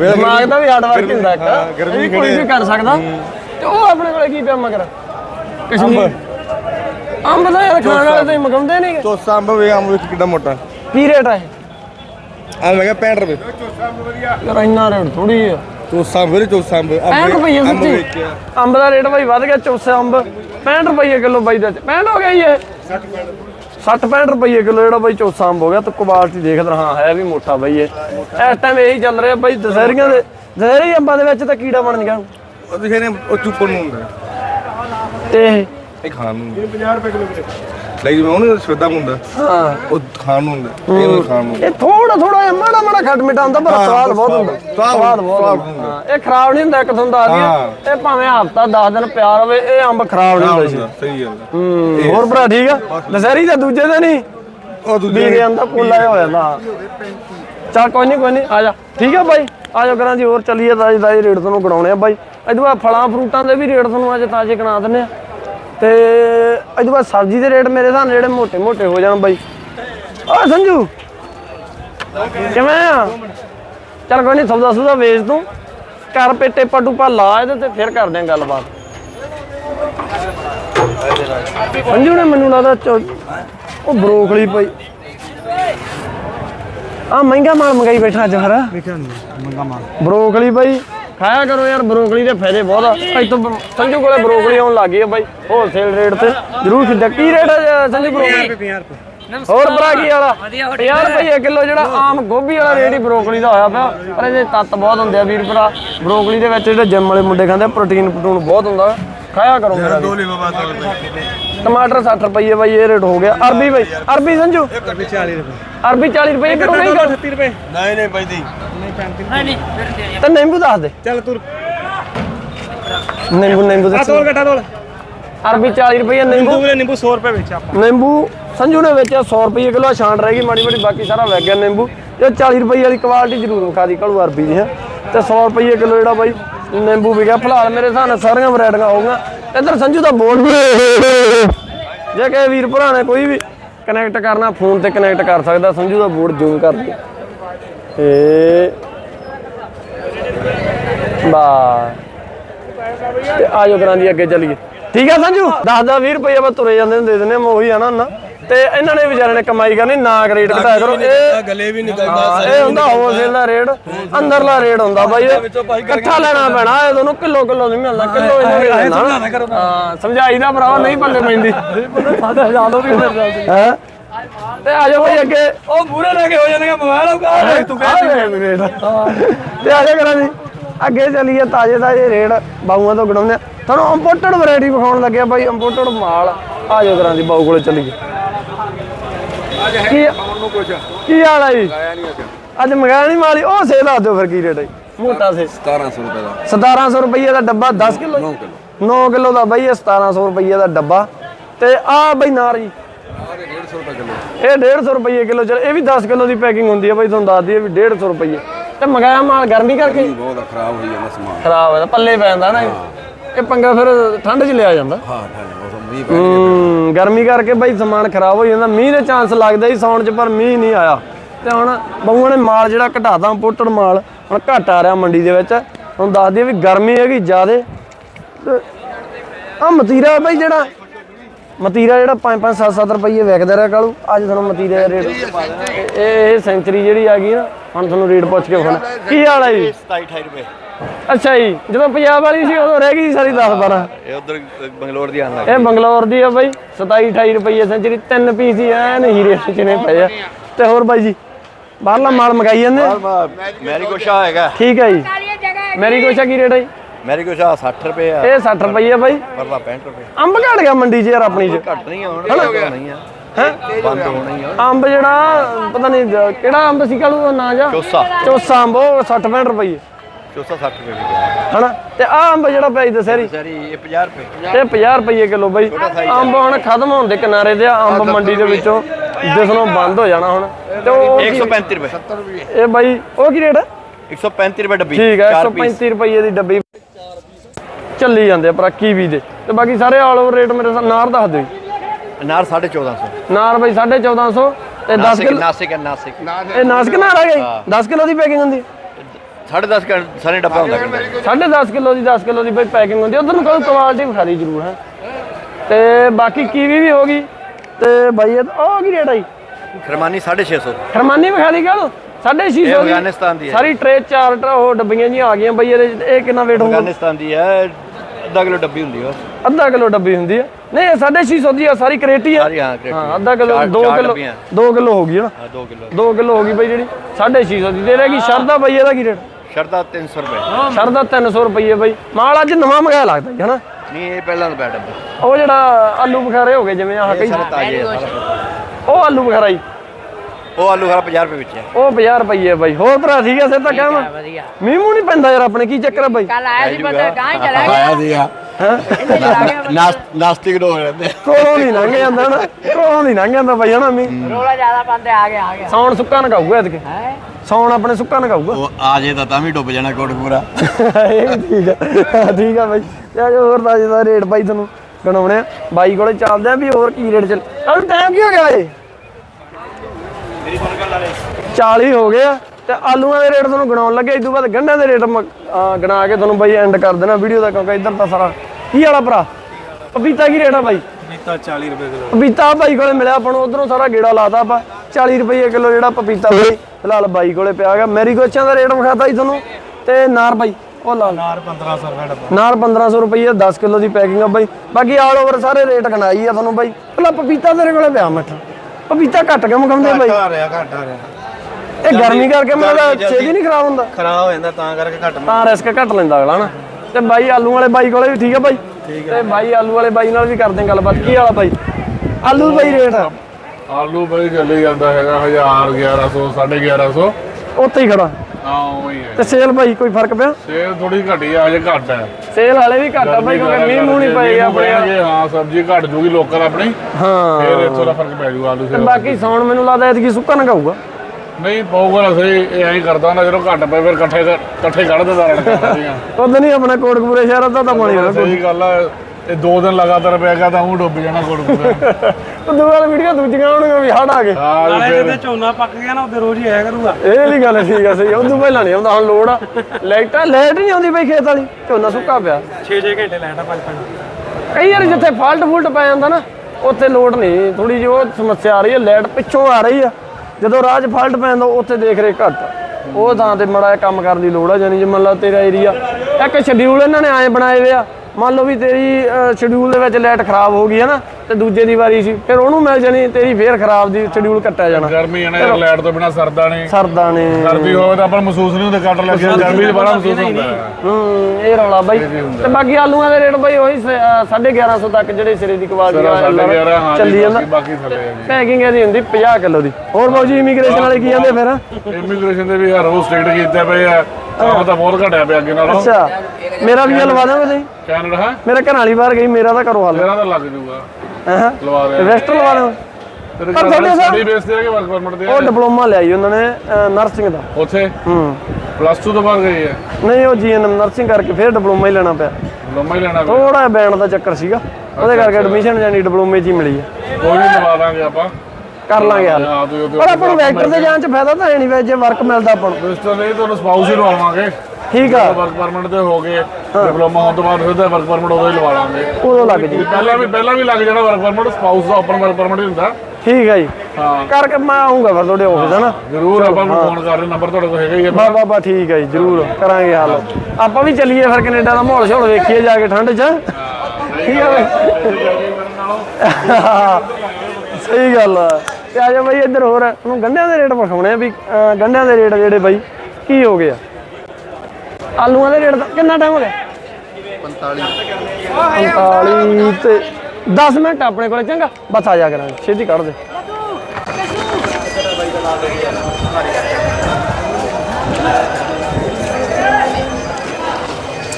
ਵੇਲਾ ਦਿਮਾਗ ਦਾ ਵੀ ਹਾਰਡ ਵਰਕ ਹੁੰਦਾ ਇੱਕ। ਹਾਂ, ਗਰਮੀ ਇਹ ਕੋਈ ਖੜੇ ਵੀ ਕਰ ਸਕਦਾ। ਤੇ ਉਹ ਆਪਣੇ ਕੋਲੇ ਕੀ ਪਿਆ ਮਗਰ? ਕਸ਼ਮੀਰ ਅੰਬ ਦਾ ਯਾਰ ਖਾਣ ਵਾਲੇ ਤਾਂ ਮਗਾਉਂਦੇ ਨਹੀਂ ਤੋ ਸੰਭ ਵੇ ਅੰਬ ਵੇਖ ਕਿੱਡਾ ਮੋਟਾ। ਕੀ ਰੇਟ ਹੈ ਆ ਮੈਂ ਕਿਹਾ 65 ਰੁਪਏ ਯਾਰ ਇੰਨਾ ਰੇਟ ਥੋੜੀ ਆ। ਤੋ ਸੰਭ ਵੇ ਚੋ ਸੰਭ 65 ਰੁਪਏ ਅੰਬ ਸੱਚੀ। ਅੰਬ ਦਾ ਰੇਟ ਬਾਈ ਵੱਧ ਗਿਆ ਚੌਸੇ ਅੰਬ। 65 ਰੁਪਏ ਕਿਲੋ ਬਾਈ ਦਾ 65 ਹੋ ਗਿਆ ਜੀ ਇਹ। 60 65 ਰੁਪਏ ਕਿਲੋ ਜਿਹੜਾ ਬਾਈ ਚੌਸਾ ਅੰਬ ਹੋ ਗਿਆ। ਤੇ ਕੁਆਲਿਟੀ ਦੇਖਦਾ ਹਾਂ ਹੈ ਵੀ ਮੋਟਾ ਬਾਈ ਇਹ। ਇਸ ਟਾਈਮ ਇਹੀ ਚੱਲ ਰਿਹਾ ਬਾਈ ਦਸ਼ਹਰੀਆਂ ਦੇ ਦਸ਼ਹਰੀ ਅੰਬਾਂ ਦੇ ਵਿੱਚ ਤਾਂ ਕੀੜਾ ਬਣ ਗਿਆ। ਉਹ ਦਿਖੇ ਨੇ ਉਹ ਚੁੱਪਣ ਨੂੰ ਹੁੰਦਾ। ਤੇ ਇਹ ਇਹ ਖਾਣ ਨੂੰ। 50 ਰੁਪਏ ਕਿਲੋ ਲਈ ਜਿਵੇਂ ਉਹਨੂੰ ਸਵੇਦਾ ਹੁੰਦਾ ਹਾਂ। ਉਹ ਖਾਣ ਨੂੰ ਹੁੰਦਾ। ਇਹ ਨਹੀਂ ਖਾਣ ਨੂੰ ਇਹ ਥੋੜਾ ਥੋੜਾ ਜਿਹਾ ਮਾੜਾ ਮਾੜਾ ਖੱਟ ਮਿੱਠਾ ਹੁੰਦਾ ਪਰ ਸਵਾਦ ਬਹੁਤ ਹੁੰਦਾ। ਸਵਾਦ- ਬਹੁਤ ਹੁੰਦਾ। ਇਹ ਖਰਾਬ ਨਹੀਂ ਹੁੰਦਾ ਇੱਕ ਤੁਹਾਨੂੰ ਦੱਸ। ਦਈਏ। ਇਹ ਭਾਵੇਂ ਹਫਤਾ 10 ਦਿਨ ਪਿਆਰ ਹੋਵੇ ਇਹ ਅੰਬ ਖਰਾਬ ਨਹੀਂ ਹੁੰਦਾ ਸਹੀ ਗੱਲ ਹੋਰ ਭਰਾ ਠੀਕ ਆ? ਦਸ਼ਹਰੀ ਦਾ ਦੂਜੇ ਦਿਨ ਹੀ ਉਹ ਦੂਜੇ ਵੀਰੇ ਅੰਦਾ ਪੁੱਲਾ ਹੋ। ਜਾਂਦਾ ਚੱਲ ਕੋਈ ਨਹੀਂ ਕੋਈ ਨਹੀਂ ਆ ਜਾ। ਠੀਕ ਆ ਬਾਈ ਆ ਜਾ ਕਰਾਂ ਜੀ ਹੋਰ ਚੱਲੀਏ ਤਾਜੀ ਤਾਜੀ ਰੇਟ ਤੁਹਾਨੂੰ ਗਣਾਉਣੇ ਆ ਬਾਈ। ਇਹ ਤੋਂ ਬਾਅਦ ਫਲਾਂ ਫਰੂਟਾਂ ਦੇ ਵੀ ਰੇਟ ਤੁਹਾਨੂੰ ਅੱਜ ਤਾਜ਼ੇ ਗਣਾ ਦਿੰਨੇ ਆ। ਤੇ ਅੱਜ ਤੋਂ ਬਾਅਦ ਸਬਜ਼ੀ ਦੇ ਰੇਟ ਮੇਰੇ ਹਿਸਾਬ ਨਾਲ ਜਿਹੜੇ ਮੋਟੇ ਮੋਟੇ ਹੋ ਜਾਣ ਬਾਈ। ਓ ਸੰਜੂ ਕਿਵੇਂ ਆ? ਚਲ ਕੋਈ ਨਹੀਂ ਸਬਜ਼ਾ ਸੁਦਾ ਵੇਚ ਤੂੰ। ਕਰ ਪੇਟੇ ਪਟੂ ਪਾ ਲਾ ਇਹਦੇ ਤੇ ਫਿਰ ਕਰਦੇ ਆ ਗੱਲਬਾਤ। ਸੰਜੂ ਨੇ ਮੈਨੂੰ ਲੱਗਦਾ ਉਹ ਬਰੋਕਲੀ ਪਈ। ਆ ਮਹਿੰਗਾ ਮਾਲ ਮੰਗਾਈ ਬੈਠਾ ਅੱਜ ਹਰ। ਮਹਿੰਗਾ ਮਾਲ। ਬਰੋਕਲੀ ਪਈ। ਖਾਇਆ ਕਰੋ ਯਾਰ ਬਰੋਕਲੀ ਦੇ ਫਾਇਦੇ ਬਹੁਤ ਆ। ਇੱਥੋਂ ਬ- ਸੰਜੂ ਕੋਲੇ ਬਰੋਕਲੀ ਆਉਣ ਲੱਗ ਗਈ ਆ ਬਾਈ ਹੋਲਸੇਲ ਰੇਟ ਤੇ। ਜਰੂਰ ਖਰੀਦਿਆ। ਕੀ ਰੇਟ ਹੈ ਸੰਜੂ ਬਰੋਕਲੀ 50 ਰੁਪਏ ਹੋਰ ਭਰਾ ਕੀ ਵਾਲਾ 50 ਰੁਪਏ ਕਿਲੋ ਜਿਹੜਾ ਆਮ ਗੋਭੀ ਵਾਲਾ ਰੇਟ ਹੀ ਬਰੋਕਲੀ ਦਾ ਹੋਇਆ ਪਿਆ। ਪਰ ਇਹਦੇ ਤੱਤ ਬਹੁਤ ਹੁੰਦੇ ਆ ਵੀਰ ਭਰਾ। ਬਰੋਕਲੀ ਦੇ ਵਿੱਚ ਜਿਹੜੇ ਜਿਮ ਵਾਲੇ ਮੁੰਡੇ ਖਾਂਦੇ ਪ੍ਰੋਟੀਨ ਪ੍ਰੋਟੀਨ ਬਹੁਤ ਹੁੰਦਾ। ਖਾਇਆ ਕਰੋ ਮੇਰਾ ਵੀ। ਦੋ ਲਈ ਬਾਬਾ ਤਾਂ ਟਮਾਟਰ 60 ਰੁਪਏ ਬਾਈ ਇਹ ਰੇਟ ਹੋ ਗਿਆ। ਅਰਬੀ ਬਾਈ ਅਰਬੀ ਸੰਜੂ? ਰੁਪਏ 40 ਰੁਪਏ। ਅਰਬੀ 40 ਰੁਪਏ ਕਿਲੋ ਨਹੀਂ ਕਰ 30 ਰੁਪਏ ਨਹੀਂ ਨਹੀਂ ਬਾਈ ਦੀ ਤੇ ਨਿੰਬੂ ਦੱਸ ਦੇ। ਚੱਲ ਤੂੰ ਨਿੰਬੂ ਨਿੰਬੂ ਆ ਦੱਸ ਤੋਲ ਘਟਾ ਤੋਲ। ਅਰਬੀ 40 ਰੁਪਏ ਨਿੰਬੂ? ਨਿੰਬੂ ਵੀਰੇ ਨਿੰਬੂ 100 ਰੁਪਏ ਵਿੱਚ ਆਪਾਂ। ਨਿੰਬੂ ਸੰਜੂ ਨੇ ਵੇਚਿਆ 100 ਰੁਪਏ ਕਿਲੋ ਛਾਂਟ ਰਹਿ ਗਈ ਮਾੜੀ ਮਾੜੀ ਬਾਕੀ ਸਾਰਾ ਵਗ ਗਿਆ ਨਿੰਬੂ। ਤੇ 40 ਰੁਪਏ ਵਾਲੀ ਕੁਆਲਿਟੀ ਜ਼ਰੂਰ ਵਿਖਾ ਦੀ ਕਲੂ ਅਰਬੀ ਦੀ ਹੈ। ਤੇ 100 ਰੁਪਏ ਕਿਲੋ ਜਿਹੜਾ ਬਾਈ ਨਿੰਬੂ ਵਿਕਿਆ। ਫਿਲਹਾਲ ਮੇਰੇ ਹਿਸਾਬ ਨਾਲ ਸਾਰੀਆਂ ਵੈਰਾਈਟੀਆਂ ਹੋਊਗੀਆਂ। ਇੱਧਰ ਸੰਜੂ ਦਾ ਬੋਰਡ ਵੀ ਜੇ ਕਿ ਵੀਰ ਭਰਾ ਨੇ ਕੋਈ ਵੀ ਕਨੈਕਟ ਕਰਨਾ ਫੋਨ ਤੇ ਕਨੈਕਟ ਕਰ ਸਕਦਾ ਸੰਜੂ ਦਾ ਬੋਰਡ ਜ਼ੂਮ ਕਰ ਦੇ ਤੇ ਬਾ ਤੇ ਆਜੋ ਕਰਾਂ ਦੀ ਅੱਗੇ ਚੱਲੀਏ। ਠੀਕ ਆ ਸੰਜੂ? 10 10 20 ਰੁਪਏ ਬਸ ਤੁਰੇ ਜਾਂਦੇ ਨੇ ਦੇ ਦਿੰਦੇ ਆ ਉਹੀ ਆ ਨਾ ਨਾ ਤੇ ਇਹਨਾਂ ਨੇ ਵਿਚਾਰਿਆਂ ਨੇ ਕਮਾਈ ਕਰਨੀ ਨਾ ਰੇਟ ਘਟਾਇਆ ਕਰੋ। ਇਹ ਗਲੇ ਵੀ ਨਿਕਲਦਾ ਇਹ ਹੁੰਦਾ ਹੋਲਸੇਲ ਦਾ ਰੇਟ ਅੰਦਰਲਾ ਰੇਟ ਹੁੰਦਾ ਬਾਈ। ਇਕੱਠਾ ਲੈਣਾ ਪੈਣਾ ਇਹ ਤੁਹਾਨੂੰ ਕਿਲੋ ਕਿਲੋ ਨਹੀਂ ਮਿਲਦਾ ਕਿਲੋ ਇਹਨਾਂ ਦੇ ਲੈਣਾ ਹਾਂ ਸਮਝਾਈਦਾ ਭਰਾਵਾ ਨਹੀਂ ਪੱਲੇ ਪੈਂਦੀ। ਸਾਡਾ ਹਜ਼ਾਰ ਵੀ ਹੈ? ਤੇ ਆ ਜਾਓ ਭਾਈ ਅੱਗੇ। ਉਹ ਮੂਰੇ ਲੈ ਕੇ ਹੋ ਜਾਣਗੇ ਮੋਬਾਈਲ ਆਉਗਾ ਤੂੰ ਕਹਿੰਦੇ ਤੇ ਆ ਜਾ ਕਰਾਂ ਜੀ। ਅੱਗੇ ਚੱਲੀਏ ਤਾਜੇ ਤਾਜੇ ਰੇਟ ਬਾਊਆਂ ਤੋਂ ਗਣਾਉਂਦੇ ਆ। ਤੁਹਾਨੂੰ ਇੰਪੋਰਟਡ ਵੈਰਾਈਟੀ ਵਿਖਾਉਣ ਲੱਗਿਆ ਬਾਈ ਇੰਪੋਰਟਡ ਮਾਲ। ਆ ਜਾ ਕਰਾਂ ਜੀ ਬਾਊ ਕੋਲੇ ਚੱਲੀਏ। ਕੀ ਕੀ ਹਾਲ ਹੈ ਜੀ? ਅੱਜ ਮੰਗਾਇਆ ਨਹੀਂ ਮਾਲੀ ਉਹ ਸੇ ਦੱਸ ਦਿਓ ਫਿਰ ਕੀ ਰੇਟ ਹੈ? ਮੋਟਾ ਸੇ 1700 ਰੁਪਏ ਦਾ। 1700 ਰੁਪਏ ਦਾ ਡੱਬਾ 10 ਕਿਲੋ 9 ਕਿਲੋ। 9 ਕਿਲੋ ਦਾ ਬਾਈ ਇਹ 1700 ਰੁਪਏ ਦਾ ਡੱਬਾ। ਤੇ ਆ ਬਾਈ ਨਾਰ ਜੀ। ਇਹ 150 ਰੁਪਏ ਕਿਲੋ ਚਲ ਇਹ ਵੀ 10 ਕਿਲੋ ਦੀ ਪੈਕਿੰਗ ਹੁੰਦੀ ਹੈ ਬਾਈ ਤੁਹਾਨੂੰ ਦੱਸ ਦਈਏ ਵੀ 150 ਰੁਪਏ ਤੇ ਮੰਗਾਇਆ ਮਾਲ ਗਰਮੀ ਕਰਕੇ? ਬਹੁਤ ਖਰਾਬ ਹੋਈ ਜਾਂਦਾ ਸਮਾਨ। ਖਰਾਬ ਹੈ ਪੱਲੇ ਪੈ ਜਾਂਦਾ ਨਾ ਇਹ। ਪੰਗਾ ਫਿਰ ਠੰਡ 'ਚ ਲਿਆ ਜਾਂਦਾ। ਹਾਂ ਠੰਡ ਮੌਸਮ ਵੀ ਹੂੰ ਗਰਮੀ ਕਰਕੇ ਬਾਈ ਸਮਾਨ ਖਰਾਬ ਹੋ ਜਾਂਦਾ। ਮੀਂਹ ਦੇ ਚਾਂਸ ਲੱਗਦਾ ਹੀ ਸੌਣ 'ਚ ਪਰ ਮੀਂਹ ਨਹੀਂ ਆਇਆ। ਤੇ ਹੁਣ ਬਹੂਆਂ ਨੇ ਮਾਲ ਜਿਹੜਾ ਘਟਾਤਾ ਇੰਪੋਰਟਡ ਮਾਲ ਹੁਣ ਘਟ ਆ ਰਿਹਾ ਮੰਡੀ ਦੇ ਵਿੱਚ। ਹੁਣ ਦੱਸ ਦਈਏ ਵੀ ਗਰਮੀ ਹੈਗੀ ਜ਼ਿਆਦੇ। ਆ ਮਤੀਰਾ ਬਾਈ ਜਿਹੜਾ ਮਤੀਰਾ ਜਿਹੜਾ 5 5 7 7 ਰੁਪਏ ਵਿਕਦਾ ਰਿਹਾ ਕਾਲੂ ਅੱਜ ਤੁਹਾਨੂੰ ਮਤੀਰੇ ਦਾ ਰੇਟ ਇਹ ਇਹ ਸੈਂਚਰੀ ਜਿਹੜੀ ਆ ਗਈ ਨਾ ਹੁਣ ਤੁਹਾਨੂੰ ਰੇਟ ਪੁੱਛ ਕੇ ਵਿਖਾਉਣਾ। ਕੀ ਹਾਲ ਹੈ ਜੀ? 27 28 ਰੁਪਏ। ਅੱਛਾ ਜੀ ਜਦੋਂ ਪੰਜਾਬ ਵਾਲੀ ਸੀ ਉਦੋਂ ਰਹਿ ਗਈ ਸੀ ਸਾਰੀ 10 12 ਇਹ ਉਧਰ ਬੰਗਲੌਰ ਦੀ ਆਣ ਲੱਗ ਇਹ ਬੰਗਲੌਰ ਦੀ ਆ ਬਾਈ 27 28 ਰੁਪਏ ਸੈਂਚਰੀ ਤਿੰਨ ਪੀਸ ਹੀ ਐਨ ਹੀਰੇ ਚਿਨੇ ਪਏ ਆ। ਤੇ ਹੋਰ ਬਾਈ ਜੀ ਬਾਹਰਲਾ ਮਾਲ ਮਗਾਈ ਜਾਂਦੇ? ਮੈਰੀ ਕੋਸ਼ਾ ਹੈਗਾ। ਠੀਕ ਹੈ ਜੀ। ਮੇਰੀ ਕੋਸ਼ਾ ਕੀ ਰੇਟ ਹੈ ਜੀ? ਮੈਰੀ ਕੋਸ਼ਾ 60 ਰੁਪਏ ਆ। ਇਹ 60 ਰੁਪਏ ਆ ਬਾਈ। ਪਰਲਾ 65 ਰੁਪਏ। ਅੰਬ ਘਟ ਗਿਆ ਮੰਡੀ 'ਚ ਯਾਰ ਆਪਣੀ 'ਚ। ਘੱਟ ਨਹੀਂ ਹੁਣ ਨਹੀਂ ਆ ਹੈ ਬੰਦ ਹੋਣਾ ਹੀ ਆ। ਅੰਬ ਜਿਹੜਾ ਪਤਾ ਨਹੀਂ ਜ- ਕਿਹੜਾ ਅੰਬ ਸੀ ਕਾਲੂ ਉਹ ਨਾਂ ਜਾ? ਚੋਸਾ। ਚੋਸਾ ਅੰਬ ਉਹ 60 65 ਰੁਪਏ ਚੋਸਾ 60 ਰੁਪਏ ਵਿਕਿਆ ਹਨਾ? ਤੇ ਆ ਅੰਬ ਜਿਹੜਾ ਪਿਆ ਦਸਹਿਰੀ। ਸਰੀ ਇਹ 50 ਰੁਪਏ। ਇਹ 50 ਰੁਪਏ ਕਿਲੋ ਬਾਈ। ਅੰਬ ਹੁਣ ਖਤਮ ਹੋਣ ਦੇ ਕਿਨਾਰੇ ਤੇ ਆ ਅੰਬ ਮੰਡੀ ਦੇ ਵਿੱਚੋਂ ਦਿਸਣੋਂ ਬੰਦ ਹੋ ਜਾਣਾ ਹੁਣ। ਤੇ ਉਹ ਕੀ- 135 ਰੁਪਏ। ਇਹ ਬਾਈ ਉਹ ਕੀ ਰੇਟ ਹੈ 135 ਰੁਪਏ ਡੱਬੀ। ਠੀਕ ਹੈ ਚਾਰ piece। 135 ਰੁਪਏ ਦੀ ਡੱਬੀ। ਚੱਲੀ ਜਾਂਦੇ ਆ ਪਰ ਕੀਵੀ ਦੇ। ਤੇ ਬਾਕੀ ਸਾਰੇ ਆਲ ਓਵਰ ਰੇਟ ਮੇਰੇ ਸਾਹ ਨਾਰ ਦੱਸ ਦਿਓ ਜੀ। ਨਾਰ 1450 ਨਾਰ ਬਾਈ 1450 ਤੇ 10 ਨਾਸਿਕ ਕਿਲੋ ਨਾਸਿਕ ਨਾਸਿਕ। ਇਹ ਨਾਸਕ ਨਾਰ ਆ ਗਈ? 10 ਕਿਲੋ ਦੀ ਪੈਕਿੰਗ ਹੁੰਦੀ? 10.5 ਘੰ ਸਾਰੇ ਡੱਬਾ ਹੁੰਦਾ ਸਾਢੇ 10 ਕਿਲੋ ਦੀ 10 ਕਿਲੋ ਦੀ ਬਈ ਪੈਕਿੰਗ ਹੁੰਦੀ ਉਧਰ ਨੂੰ ਕੋਈ ਕੁਆਲਿਟੀ ਵਿਖਾ ਦੀ ਜ਼ਰੂਰ ਹੈ। ਤੇ ਬਾਕੀ ਕੀਵੀ ਵੀ ਹੋ ਗਈ। ਤੇ ਬਾਈ ਇਹ ਉਹ ਕੀ ਰੇਟ ਆਈ ਖਰਮਾਨੀ 650 ਖਰਮਾਨੀ ਵਿਖਾ ਦੀ ਗੱਲ 650 ਇਹ ਦੀ ਅਫਗਾਨਿਸਤਾਨ ਦੀ ਹੈ। ਸਾਰੀ ਟਰੇ ਚਾਰ ਟਰਾ ਉਹ ਡੱਬੀਆਂ ਜੀਆਂ ਆ ਗਈਆਂ ਬਈ ਇਹਦੇ। ਇਹ ਕਿੰਨਾ weight ਹੋਊਗਾ? ਅਫਗਾਨਿਸਤਾਨ ਦੀ ਹੈ ਅੱਧਾ ਕਿਲੋ ਡੱਬੀ ਹੁੰਦੀ ਹੈ ਅੱਧਾ ਕਿਲੋ ਡੱਬੀ ਹੁੰਦੀ ਹੈ ਨਹੀਂ ਇਹ 650 ਦੀ ਆ ਸਾਰੀ ਕਰੇਟੀ ਆ। ਸਾਰੀ ਹਾਂ ਕਰੇਟ ਹਾਂ ਅੱਧਾ ਕਿਲੋ ਚਾਰ- 2 ਚਾਰ ਕਿਲੋ ਡੱਬੀਆਂ। 2 ਕਿਲੋ ਹੋ ਗਈ ਹੈ ਨਾ। ਹਾਂ 2 ਕਿਲੋ। 2 ਕਿਲੋ ਹੋ ਗਈ ਬਈ ਜਿਹੜੀ। 650 ਦੀ ਤੇ ਰਹਿ ਗਈ ਸ਼ਰਦਾ ਬਈ ਇਹਦਾ ਕੀ ਰੇਟ? ਸ਼ਰਦਾ 300 ਰੁਪਏ। ਸ਼ਰਦਾ 300 ਰੁਪਏ ਬਈ। ਮਾਲ ਅੱਜ ਨਵਾਂ ਮੰਗਾਇਆ ਲੱਗਦਾ ਜੀ ਹਨਾ? ਨਹੀਂ ਇਹ ਪਹਿਲਾਂ ਦਾ ਬੈਡ ਉਹ ਜਿਹੜਾ ਆਲੂ ਬੁਖਾਰੇ ਹੋ ਗਏ ਜਿਵੇਂ ਆਹ ਕਈ ਆ ਉਹ ਆਲੂ ਬੁਖਾਰਾ ਜੀ ਉਹ ਆਲੂ ਖਰਾ 50 ਰੁਪਏ ਵਿੱਚ। ਹੈ ਉਹ 50 ਰੁਪਏ ਬਾਈ ਹੋਰ ਭਰਾ ਠੀਕ ਹੈ ਸਿਰ ਤਾਂ ਕਹਿ ਮੈਂ ਵਧੀਆ। ਮੀਂਹ ਮੂੰਹ ਨਹੀਂ ਪੈਂਦਾ ਯਾਰ ਆਪਣੇ ਕੀ ਚੱਕਰ ਹੈ ਬਾਈ? ਕੱਲ ਆਇਆ ਸੀ ਪਤਾ ਗਾਂ ਚਲਾ ਗਿਆ। ਆਇਆ ਸੀਗਾ। ਨਾਸਟਿਕ ਡੋ ਰਹਿੰਦੇ ਕੋਲੋਂ ਨਹੀਂ ਲੰਘ ਜਾਂਦਾ ਨਾ ਕੋਲੋਂ ਨਹੀਂ ਲੰਘ ਜਾਂਦਾ ਬਾਈ ਹਨਾ ਮੀਂਹ? ਰੋਲਾ ਜ਼ਿਆਦਾ ਪਾਉਂਦੇ ਆ ਗਿਆ ਆ ਗਿਆ। ਸੌਣ ਸੁੱਕਾ ਨਗਾਊਗਾ ਐਤਕੇ? ਹੈ? ਸੌਣ ਆਪਣੇ ਸੁੱਕਾ ਨਗਾਊਗਾ? ਉਹ ਆ ਜੇ ਤਾਂ ਤਾਂ ਵੀ ਡੁੱਬ ਜਾਣਾ ਕੋਟ ਪੂਰਾ। ਇਹ ਠੀਕ ਹੈ ਹਾਂ, ਠੀਕ ਆ ਬਾਈ। ਅੱਜ ਹੋਰ ਤਾਜੇ ਦਾ ਰੇਟ ਬਾਈ ਤੁਹਾਨੂੰ ਗਣਾਉਣੇ ਆ। ਬਾਈ ਕੋਲੇ ਚੱਲਦੇ ਆ ਵੀ ਹੋਰ ਕੀ ਰੇਟ ਚੱਲ ਟਾਈਮ ਕੀ ਹੋ ਗਿਆ ਏ? 40 ਹੋ ਗਏ ਆ ਤੇ ਆਲੂਆਂ ਦੇ ਰੇਟ ਤੁਹਾਨੂੰ ਗਣਾਉਣ ਲੱਗੇ ਇਸ ਤੋਂ ਬਾਅਦ ਗੰਢਿਆਂ ਦੇ ਰੇਟ ਗਣਾ ਕੇ ਤੁਹਾਨੂੰ ਬਾਈ ਐਂਡ ਕਰ ਦੇਣਾ ਵੀਡੀਓ ਦਾ ਕਿਉਂਕਿ ਇੱਧਰ ਤਾਂ ਸਾਰਾ ਕੀ ਵਾਲਾ ਭਰਾ? ਪਪੀਤਾ ਕੀ ਰੇਟ ਆ ਬਾਈ? ਪਪੀਤਾ 40 ਰੁਪਏ ਕਿਲੋ। ਪਪੀਤਾ ਬਾਈ ਕੋਲੇ ਮਿਲਿਆ ਆਪਾਂ ਨੂੰ ਉਧਰੋਂ ਸਾਰਾ ਗੇੜਾ ਲਾਤਾ ਆਪਾਂ। 40 ਰੁਪਏ ਕਿਲੋ ਜਿਹੜਾ ਪਪੀਤਾ ਬਾਈ ਫਿਲਹਾਲ ਬਾਈ ਕੋਲੇ ਪਿਆ ਹੈਗਾ। ਮੈਰੀ ਗੋਚਾਂ ਦਾ ਰੇਟ ਵਿਖਾਤਾ ਜੀ ਤੁਹਾਨੂੰ ਤੇ ਨਾਰ ਬਾਈ ਉਹ ਲਾ ਨਾਰ 1500 ਰੁਪਏ ਡੱਬਾ। ਨਾਲ 1500 ਰੁਪਏ 10 ਕਿਲੋ ਦੀ ਪੈਕਿੰਗ ਆ ਬਾਈ। ਬਾਕੀ ਆਲ ਓਵਰ ਸਾਰੇ ਰੇਟ ਗਣਾਈ ਆ ਤੁਹਾਨੂੰ ਬਾਈ। ਪਹਿਲਾਂ ਪਪੀਤਾ ਤੇਰੇ ਕੋਲੇ ਪਿਆ ਮਿੱਠਾ। ਪਪੀਤਾ ਘੱਟ ਕੇ ਮਖਾਉਂਦੇ ਬਾਈ? ਆ ਰਿਹਾ ਘੱਟ ਆ ਰਿਹਾ। ਇਹ ਗਰਮੀ ਕਰਕੇ ਮੇਰਾ ਛੇਤੀ ਨਹੀਂ ਖਰਾਬ ਹੁੰਦਾ। ਖਰਾਬ ਹੋ ਜਾਂਦਾ ਤਾਂ ਕਰਕੇ ਘੱਟ ਤਾਂ ਰਿਸਕ ਘੱਟ ਲੈਂਦਾ ਅਗਲਾ ਨਾ। ਤੇ ਬਾਈ ਆਲੂ ਵਾਲੇ ਬਾਈ ਕੋਲੇ ਵੀ ਠੀਕ ਆ ਬਾਈ। ਤੇ ਬਾਈ ਆਲੂ ਵਾਲੇ ਬਾਈ ਨਾਲ ਵੀ ਕਰਦੇ ਆਂ ਗੱਲਬਾਤ। ਕੀ ਵਾਲਾ ਬਾਈ? ਆਲੂ ਬਾਈ ਰੇਟ ਆਲੂ ਬਈ ਚੱਲੀ ਜਾਂਦਾ ਹੈਗਾ 1000 1100 1150 ਉੱਥੇ ਹੀ ਖੜਾ। ਹਾਂ ਉਹੀ ਹੈ। ਤੇ ਸੇਲ ਬਾਈ ਕੋਈ ਫ਼ਰਕ ਪਿਆ? ਸੇਲ ਥੋੜੀ ਘਟੀ ਆ ਹਜੇ ਘੱਟ ਹੈ। ਸੇਲ ਵਾਲੇ ਵੀ ਘੱਟ ਆ ਬਾਈ ਕਿਉਂਕਿ ਮੀਂਹ ਮੂੰਹ ਨਹੀਂ ਪਏਗਾ ਆਪਣੇ ਪਏਗੇ ਹਾਂ ਸਬਜ਼ੀ ਘਟ ਜੂਗੀ ਲੋਕਲ ਆਪਣੀ ਹਾਂ। ਫੇਰ ਇੱਥੋਂ ਦਾ ਫ਼ਰਕ ਪੈ ਜੂਗਾ ਆਲੂ ਸੇਲ ਬਾਕੀ ਸੌਣ ਮੈਨੂੰ ਲੱਗਦਾ ਐਤਕੀ ਸੁੱਕਾ ਨਗਾਊਗਾ ਨਹੀਂ ਪਊਗਾ ਨਾ ਸਹੀ ਇਹ ਐਂ ਕਰਦਾ ਹੁੰਦਾ ਜਦੋਂ ਘੱਟ ਪਏ ਫਿਰ ਇਕੱਠੇ ਇਕੱਠੇ ਕੱਢ ਦਿੰਦਾ ਸਾਰੀਆਂ। ਉਦੋਂ ਨਹੀਂ ਆਪਣਾ ਕੋਟਕਪੂਰੇ ਸ਼ਹਿਰ ਦਾ ਤਾਂ ਪਾਣੀ ਹੋਣਾ ਸਹੀ ਗੱਲ ਆ ਇਹ ਦੋ ਦਿਨ ਲਗਾਤਾਰ ਪਿਆ ਗਿਆ ਤਾਂ ਉਹ ਡੁੱਬ ਜਾਣਾ ਕੋਟਪੂਰਾ ਉਹ ਦੁਬਾਰਾ ਵੀਡੀਓ ਦੂਜੀਆਂ ਆਉਣਗੀਆਂ ਵੀ ਹੜ ਆ ਗਏ ਨਾਲੇ ਜਦੋਂ ਝੋਨਾ ਪੱਕ ਗਿਆ ਨਾ ਉਹਦੇ ਰੋਜ਼ ਹੀ ਆਇਆ ਕਰੂਗਾ। ਇਹ ਵੀ ਗੱਲ ਠੀਕ ਆ ਸਹੀ ਉਦੋਂ ਪਹਿਲਾਂ ਨਹੀਂ ਆਉਂਦਾ ਹੁਣ ਲੋੜ ਆ। ਲਾਈਟਾਂ ਲਾਈਟ ਨਹੀਂ ਆਉਂਦੀ ਬਈ ਖੇਤ ਵਾਲੀ। ਝੋਨਾ ਸੁੱਕਾ ਪਿਆ। 6-6 ਘੰਟੇ ਲੈਣਾ ਪੰਜ ਪੰਜ ਕਈ ਵਾਰ ਜਿੱਥੇ ਫਾਲਟ ਫੁਲਟ ਪੈ ਜਾਂਦਾ ਨਾ ਉੱਥੇ ਲੋਡ ਨਹੀਂ। ਥੋੜੀ ਜਿਹੀ ਉਹ ਸਮੱਸਿਆ ਆ ਰਹੀ ਹੈ ਲਾਈਟ ਪਿੱਛੋਂ ਆ ਰਹੀ ਆ। ਜਦੋਂ 'ਚ ਫਾਲਟ ਪੈ ਜਾਂਦਾ ਉੱਥੇ ਦੇਖ ਰੇ ਘੱਟ। ਉਹ ਥਾਂ ਤੇ ਮੜਾ ਕੰਮ ਕਰਨ ਦੀ ਲੋੜ ਆ ਜਾਨੀ ਜੇ ਮੰਨ ਲਾ ਤੇਰਾ ਏਰੀਆ ਇੱਕ ਸ਼ਡਿਊਲ ਇਹਨਾਂ ਨੇ ਐਂ ਬਣਾਏ ਹੋਏ ਆ ਮੰਨ ਲਓ ਵੀ ਤੇਰੀ ਸ਼ਡਿਊਲ ਦੇ ਵਿੱਚ ਲਾਈਟ ਖਰਾਬ ਹੋ ਗਈ ਹੈ ਨਾ ਤੇ ਦੂਜੇ ਦੀ ਵਾਰੀ ਸੀ ਫਿਰ ਉਹਨੂੰ ਮਿਲ ਜਾਣੀ ਤੇਰੀ ਫੇਰ ਖਰਾਬ ਦੀ ਸ਼ਡਿਊਲ ਕੱਟਿਆ ਜਾਣਾ। ਗਰਮੀ ਨਾ ਯਾਰ ਲਾਈਟ ਤੋਂ ਬਿਨਾ ਸਰਦਾ ਨਹੀਂ। ਸਰਦਾ ਨੇ ਸਰਦੀ ਹੋਵੇ ਤਾਂ ਆਪਾਂ ਨੂੰ ਮਹਿਸੂਸ ਨਹੀਂ ਹੁੰਦਾ ਕੱਟ ਲੱਗਿਆ ਗਰਮੀ 'ਚ ਬੜਾ ਮਹਿਸੂਸ ਹੁੰਦਾ। ਹੈ ਇਹ ਰੌਲਾ ਬਾਈ। ਤੇ ਬਾਕੀ ਆਲੂਆਂ ਦੇ ਰੇਟ ਬਾਈ ਉਹੀ 1150 ਤੱਕ ਜਿਹੜੇ ਸਿਰੇ ਦੀ ਕੁਆਲਿਟੀ ਆ ਸਾਡੇ 11 ਹਾਂ ਚੱਲੀ ਜਾਂਦਾ। ਬਾਕੀ- ਥੱਲੇ ਪੈਕਿੰਗ ਇਹਦੀ ਹੁੰਦੀ 50 ਕਿਲੋ ਦੀ। ਹੋਰ ਬਾਊ ਜੀ ਇਮੀਗ੍ਰੇਸ਼ਨ ਵਾਲੇ ਕੀ ਕਹਿੰਦੇ ਫਿਰ? ਇਮੀਗ੍ਰੇਸ਼ਨ ਦੇ ਵੀ ਹਰ ਰੋਜ਼ ਸਟ੍ਰਿਕਟ ਕੀਤੇ ਪਏ ਆ। ਕੰਮ ਤਾਂ ਬਹੁਤ ਘਟਿਆ ਪਿਆ ਅੱਗੇ ਨਾਲੋਂ। ਅੱਛਾ ਮੇਰਾ ਵੀ ਲਵਾ ਦੋਗੇ ਤੁਸੀਂ? ਕੈਨੇਡਾ ਹੈ? ਮੇਰੇ ਘਰ ਵਾਲੀ ਬਾਹਰ ਗਈ ਮੇਰਾ ਤਾਂ ਕਰੋ ਹੱਲ। ਤੇਰਾ ਤਾਂ ਲੱਗ ਜੂਗਾ। ਹਾਂ? ਲਵਾ ਦੇ ਰੈਸਟਰ ਲਵਾ ਦੋ ਤੇਰੇ ਪਰ ਘਰ ਤੁਹਾਡੇ ਸਾਹਿਬ- ਸਟੱਡੀ ਬੇਸ ਤੇ ਆ ਕਿ ਵਰਕ ਪਰਮਿਟ ਤੇ ਆ? ਉਹ ਡਿਪਲੋਮਾ ਲਿਆਈ ਉਹਨਾਂ ਨੇ ਨਰਸਿੰਗ ਦਾ। ਉੱਥੇ? ਹੂੰ। ਪਲੱਸ 2 ਤੋਂ ਬਾਅਦ ਗਈ ਹੈ? ਨਹੀਂ ਉਹ ਜੀਐਨਐਮ ਨਰਸਿੰਗ ਕਰਕੇ ਫਿਰ ਡਿਪਲੋਮਾ ਹੀ ਲੈਣਾ ਪਿਆ। ਲੰਮਾ ਹੀ ਲੈਣਾ ਪਿਆ। ਥੋੜਾ ਬੈਂਡ ਦਾ ਚੱਕਰ ਸੀਗਾ। ਉਹਦੇ ਕਰਕੇ ਐਡਮਿਸ਼ਨ ਜਾਨੀ ਡਿਪਲੋਮੇ 'ਚ ਹੀ ਮਿਲੀ ਹੈ। ਕੋਈ ਨਹੀਂ ਲਵਾ ਦਾਂਗੇ ਆਪਾਂ। ਕਰ ਲਾਂਗੇ ਹਾਂ ਤੂੰ ਪਰ ਆਪਾਂ ਨੂੰ ਵੈਕਟਰ ਦੇ ਜਾਣ 'ਚ ਫਾਇਦਾ ਤਾਂ ਹੈ ਨਹੀਂ ਵੈ ਜੇ ਵਰਕ ਮਿਲਦਾ ਆਪਾਂ ਨੂੰ। ਮਿਸਟਰ ਨਹੀਂ ਤੁਹਾਨੂੰ ਸਪਾਊਸ ਹੀ ਲਵਾਵਾਂਗੇ। ਠੀਕ ਆ। ਵਰਕ ਪਰਮਿਟ ਤੇ ਹੋ ਗਏ ਡਿਪਲੋਮਾ ਹੋਣ ਤੋਂ ਬਾਅਦ ਫਿਰ ਤਾਂ ਵਰਕ ਪਰਮਿਟ ਉਦੋਂ ਹੀ ਲਵਾ ਲਾਂਗੇ। ਉਦੋਂ ਲੱਗ ਜੀ ਪਹਿਲਾਂ ਵੀ ਪਹਿਲਾਂ ਵੀ ਲੱਗ ਜਾਣਾ ਵਰਕ ਪਰਮਿਟ ਸਪਾਊਸ ਦਾ ਓਪਨ ਵਰਕ ਪਰਮਿਟ ਹੁੰਦਾ। ਠੀਕ ਆ ਜੀ। ਹਾਂ। ਕਰਕੇ ਮੈਂ ਆਉਂਗਾ ਫਿਰ ਤੁਹਾਡੇ ਆਫਿਸ ਹਨਾ? ਜ਼ਰੂਰ ਆਪਾਂ ਨੂੰ ਫੋਨ ਕਰ ਰਹੇ ਨੰਬਰ ਤੁਹਾਡੇ ਕੋਲ ਹੈਗਾ ਹੀ ਹੈ ਬਾ ਬਾ ਬਾ ਠੀਕ ਹੈ ਜੀ ਜਰੂਰ ਕਰਾਂਗੇ ਹੱਲ। ਆਪਾਂ ਵੀ ਚੱਲੀਏ ਫਿਰ ਕੈਨੇਡਾ ਦਾ ਮਾਹੌਲ ਛੋੜ ਵੇਖੀਏ ਜਾ ਕੇ ਠੰਡ 'ਚ। ਠੀਕ ਹੈ। ਬਈ ਸਹੀ ਗੱਲ ਆ। ਤੇ ਆ ਜਾ ਬਈ ਇੱਧਰ ਹੋਰ। ਹੁਣ ਗੰਢਿਆਂ ਦੇ ਰੇਟ ਵਿਖਾਉਣੇ ਆ ਵੀ ਗੰਢਿਆਂ ਦੇ ਰੇਟ ਜਿਹੜੇ ਬਈ ਕੀ ਹੋ ਗਿਆ ਆਲੂਆਂ ਦੇ ਰੇਟ ਦਾ ਕਿੰਨਾ ਟਾਈਮ ਹੋ ਗਿਆ? 45 45 ਤੇ 10 ਮਿੰਟ ਆਪਣੇ ਕੋਲੇ ਚੰਗਾ। ਬਸ ਆ ਜਾ ਕਰਾਂਗੇ ਛੇਤੀ ਕੱਢ ਦੇ।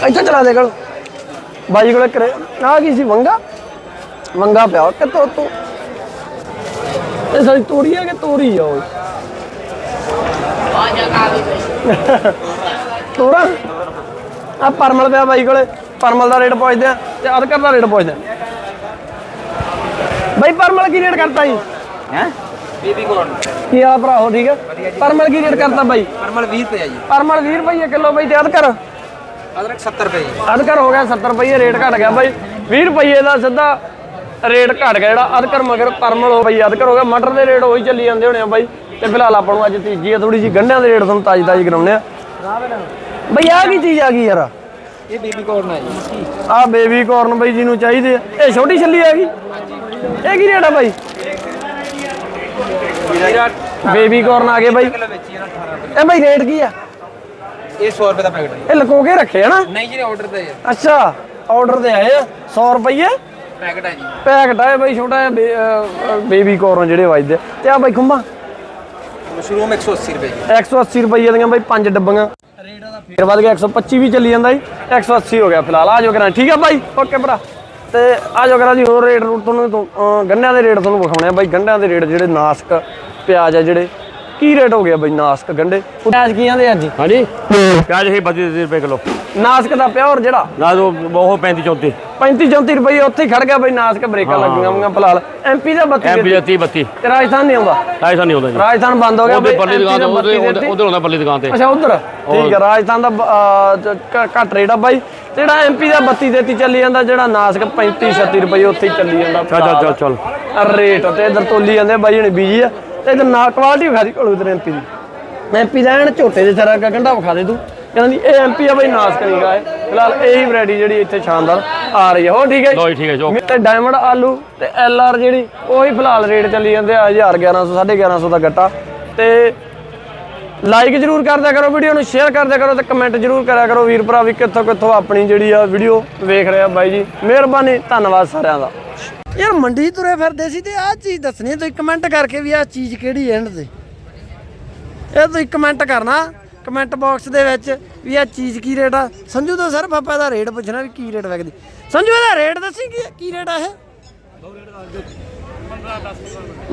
ਇੱਥੇ ਚਲਾ ਦੇ ਗਲ ਬਾਈ ਕੋਲੇ ਕਰੇ ਆ ਕੀ ਸੀ ਵੰਗਾ ਵੰਗਾ ਪਿਆ ਕਿਤੋਂ ਤੂੰ ਇਹ ਸਾਡੀ ਤੋਰੀ ਹੈ ਕਿ ਤੋਰੀ ਆ ਉਹ ਤੋਰਾ? ਆ ਪਰਮਲ ਪਿਆ ਬਾਈ ਕੋਲੇ। ਪਰਮਲ ਦਾ ਰੇਟ ਪੁੱਛਦੇ ਆ ਤੇ ਅਦਕਰ ਦਾ ਰੇਟ ਪੁੱਛਦੇ ਆ। ਬਾਈ ਪਰਮਲ ਕੀ ਰੇਟ ਕਰਤਾ ਜੀ? ਹੈ? ਬੀਬੀ ਕੋਰਨ ਕੀ ਆ ਭਰਾਓ ਠੀਕ ਹੈ ਪਰਮਲ ਕੀ ਰੇਟ ਕਰਤਾ ਬਾਈ? ਪਰਮਲ 20 ਰੁਪਏ ਜੀ। ਪਰਮਲ 20 ਰੁਪਏ ਕਿਲੋ ਬਾਈ ਤੇ ਅਦਕਰ? ਅਦਰਕ 70 ਰੁਪਏ ਜੀ। ਅਦਕਰ ਹੋ ਗਿਆ 70 ਰੁਪਏ ਰੇਟ ਘਟ ਗਿਆ ਬਾਈ। 20 ਰੁਪਏ ਦਾ ਸਿੱਧਾ ਰੇਟ ਘਟ ਗਿਆ ਜਿਹੜਾ ਅਦਕਰ ਮਗਰ ਪਰਮਲ ਹੋ ਬਈ ਅਦਕਰ ਹੋ ਗਿਆ। ਮਟਰ ਦੇ ਰੇਟ ਉਹੀ ਚੱਲੀ ਜਾਂਦੇ ਹੋਣੇ ਆ ਬਾਈ। ਤੇ ਫਿਲਹਾਲ ਆਪਾਂ ਨੂੰ ਅੱਜ ਤੀਜੀ ਆ ਥੋੜੀ ਜੀ ਗੰਢਿਆਂ ਦੇ ਰੇਟ ਤੁਹਾਨੂੰ ਤਾਜੀ ਤਾਜੀ ਕਰਾਉਂਦੇ ਆ। ਬਈ ਆ ਕੀ ਚੀਜ਼ ਆ ਗਈ ਯਾਰ? ਇਹ ਬੀਬੀ ਕੋਰਨ ਹੈ ਜੀ। ਆ ਬੇਬੀ ਕਾਰਨ ਬਈ ਜੀ ਨੂੰ ਚਾਹੀਦੇ ਆ। ਇਹ ਛੋਟੀ ਛੱਲੀ ਆ ਗਈ? ਇਹ ਕੀ ਰੇਟ ਆ ਬਾਈ? ਬੇਬੀ ਕਾਰਨ ਆ ਗਏ ਬਾਈ। ਇਹ ਬਾਈ ਰੇਟ ਕੀ ਆ? ਇਹ 100 ਰੁਪਏ ਦਾ ਪੈਕਟ ਇਹ ਲਕੋ ਕੇ ਰੱਖੇ ਹਨਾ ਨਹੀਂ ਜੀ ਆਰਡਰ ਤੇ ਅੱਛਾ ਆਰਡਰ ਤੇ ਆਏ ਆ। 100 ਰੁਪਏ ਪੈਕਟ ਹੈ ਜੀ। ਪੈਕਟ ਆ ਇਹ ਬਾਈ ਛੋਟਾ ਜਿਹਾ ਬੇਬੀ ਕਾਰਨ ਜਿਹੜੇ ਵੱਜਦੇ। ਆ। ਤੇ ਆ ਬਾਈ ਖੁੰਬਾ। ਮਸ਼ਰੂਮ 180 ਰੁਪਏ ਜੀ। 180 ਰੁਪਏ ਦੀਆਂ ਬਾਈ ਪੰਜ ਡੱਬੀਆਂ। ਰੇਟ ਦਾ ਫੇਰ ਵੱਧ ਗਿਆ 125 ਵੀ ਚੱਲੀ ਜਾਂਦਾ ਜੀ। 180 ਹੋ ਗਿਆ ਫਿਲਹਾਲ। ਆ ਜਾਓ ਕਰਾਂ। ਠੀਕ ਆ ਬਾਈ। ਓਕੇ ਭਰਾ। ਤੇ ਆ ਜਾਓ ਕਰਾਂ ਜੀ ਹੋਰ ਰੇਟ ਰੂਟ ਤੁਹਾਨੂੰ ਗੰਢਿਆਂ ਦੇ ਰੇਟ ਤੁਹਾਨੂੰ ਵਿਖਾਉਣੇ ਆ ਬਾਈ। ਗੰਢਿਆਂ ਦੇ ਰੇਟ ਜਿਹੜੇ ਨਾਸਕ ਪਿਆਜ਼ ਆ ਜਿਹੜੇ ਕੀ ਰੇਟ ਹੋ ਗਿਆ ਬਾਈ ਨਾਸਕ ਗੰਢੇ ਪਿਆਜ਼ ਕੀ ਆਂਦੇ ਅੱਜ ਹਾਂਜੀ। ਪਿਆਜ਼ ਹੈ 32 ਰੁਪਏ ਕਿਲੋ। ਨਾਸਕ ਦਾ ਪਿਓਰ ਜਿਹੜਾ? ਨਾ ਉਹ ਉਹ 35 34 35 34 ਰੁਪਏ ਉੱਥੇ ਹੀ ਖੜ ਗਿਆ ਬਾਈ ਨਾਸਕ ਬ੍ਰੇਕਾਂ ਲੱਗੀਆਂ ਹੋਈਆਂ ਫਿਲਹਾਲ। ਐਮਪੀ ਦਾ 32 ਐਮਪੀ ਦਾ 30 32 ਤੇ ਰਾਜਸਥਾਨ ਨਹੀਂ ਆਉਂਦਾ? ਐਸਾ ਨਹੀਂ ਜੀ। ਰਾਜਸਥਾਨ ਬੰਦ ਹੋ ਗਿਆ ਉਹਦੇ ਪਰਲੀ ਦੁਕਾਨ ਤੇ 32 ਉਹਦੇ। ਉਹਦੇ ਹੁੰਦਾ ਪਰਲੀ ਦੁਕਾਨ ਤੇ। ਅੱਛਾ ਉਧਰ? ਠੀਕ ਹੈ ਰਾਜਸਥਾਨ ਦਾ ਘੱਟ ਰੇਟ ਆ ਬਾਈ। ਜਿਹੜਾ ਐਮਪੀ ਦਾ 32 33 ਚੱਲੀ ਜਾਂਦਾ ਜਿਹੜਾ ਨਾਸਕ 35 36 ਰੁਪਏ ਉੱਥੇ ਹੀ ਚੱਲੀ ਜਾਂਦਾ ਚੱਲ ਚੱਲ ਚੱਲ ਰੇਟ ਤੇ ਇਧਰ ਤੋਲੀ ਜਾਂਦੇ ਬਾਈ ਹਣੀ ਬੀਜੀ ਆ। ਤੇ ਇਧਰ ਨਾ ਕੁਆਲਿਟੀ ਵਿਖਾ ਦੀ ਕੋਲ ਉਧਰ ਐਮਪੀ ਦੀ। ਐਮਪੀ ਦਾ ਐਨ ਝੋਟੇ ਦੇ ਦਾ ਗੰਢਾ ਵਿਖਾ ਦੇ ਤੂੰ। ਕਹਿੰਦੀ ਇਹ ਐਮਪੀ ਆ ਬਾਈ ਨਾਸਕ ਨਹੀਂ ਗਾਏ ਫਿਲਹਾਲ ਇਹੀ ਵੈਰਾਈਟੀ ਜਿਹੜੀ ਇੱਥੇ ਸ਼ਾਨਦਾਰ ਆ ਰਹੀ ਹੈ। ਹੋ ਠੀਕ ਹੈ ਜੀ? ਲੋ ਜੀ ਠੀਕ ਹੈ ਜੋ ਤੇ ਡਾਇਮੰਡ ਆਲੂ ਤੇ ਐਲ ਆਰ ਜਿਹੜੀ ਉਹੀ ਫਿਲਹਾਲ ਰੇਟ ਚੱਲੀ ਜਾਂਦੇ ਆ 1000 1100 1150 ਦਾ ਗੱਟਾ। ਤੇ ਲਾਈਕ ਜਰੂਰ ਕਰਦਿਆ ਕਰੋ ਵੀਡੀਓ ਨੂੰ ਸ਼ੇਅਰ ਕਰਦਿਆ ਕਰੋ ਤੇ ਕਮੈਂਟ ਜਰੂਰ ਕਰਿਆ ਕਰੋ। ਵੀਰ ਭਰਾ ਵੀ ਕਿੱਥੋਂ ਕਿੱਥੋਂ ਆਪਣੀ ਜਿਹੜੀ ਆ ਵੀਡੀਓ ਵੇਖ ਰਿਹਾ ਬਾਈ ਜੀ। ਮਿਹਰਬਾਨੀ ਧੰਨਵਾਦ ਸਾਰਿਆਂ ਦਾ। ਯਾਰ ਮੰਡੀ ਤੁਰੇ ਫਿਰਦੇ ਸੀ ਤੇ ਆਹ ਚੀਜ਼ ਦੱਸਣੀ ਤੁਸੀਂ ਕਮੈਂਟ ਕਰਕੇ ਵੀ ਆਹ ਚੀਜ਼ ਕਿਹੜੀ ਐਂਡ ਤੇ? ਇਹ ਤੁਸੀਂ ਕਮੈਂਟ ਕਰਨਾ। ਕਮੈਂਟ ਬਾਕਸ ਦੇ ਵਿੱਚ ਵੀ ਆਹ ਚੀਜ਼ ਕੀ ਰੇਟ ਆ? ਸੰਜੂ ਦਾ ਸਿਰਫ ਆਪਾਂ ਇਹਦਾ ਰੇਟ ਪੁੱਛਣਾ ਵੀ ਕੀ ਰੇਟ ਵਿਕਦੀ ਸੰਜੂ, ਇਹਦਾ ਰੇਟ ਦੱਸੀ ਕੀ ਕੀ ਰੇਟ ਆ ਇਹ?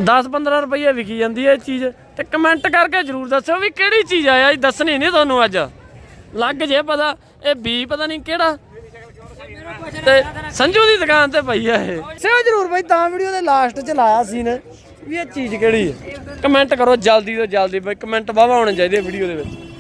10 15 ਰੁਪਏ ਵਿਕੀ ਜਾਂਦੀ ਹੈ ਇਹ ਚੀਜ਼। ਤੇ ਕਮੈਂਟ ਕਰਕੇ ਜਰੂਰ ਦੱਸੋ ਵੀ ਕਿਹੜੀ ਚੀਜ਼ ਆਇਆ ਇਹ ਦੱਸਣੀ ਨਹੀਂ ਤੁਹਾਨੂੰ ਅੱਜ। ਲੱਗ ਜੇ ਪਤਾ, ਇਹ ਬੀ ਪਤਾ ਨਹੀਂ ਕਿਹੜਾ। ਤੇ ਸੰਜੂ ਦੀ ਦੁਕਾਨ ਤੇ ਪਈ ਆ ਇਹ। ਸਿਓ ਜਰੂਰ ਬਈ, ਤਾਂ ਵੀਡੀਓ ਦੇ ਲਾਸਟ ਚ ਲਾਇਆ ਸੀ ਨੇ ਵੀ ਇਹ ਚੀਜ਼ ਕਿਹੜੀ ਹੈ ਕਮੈਂਟ ਕਰੋ ਜਲਦੀ ਤੋਂ ਜਲਦੀ ਬਈ ਕਮੈਂਟ ਵਾਵਾ ਹੋਣੇ ਚਾਹੀਦੇ ਵੀਡੀਓ ਦੇ ਵਿੱਚ।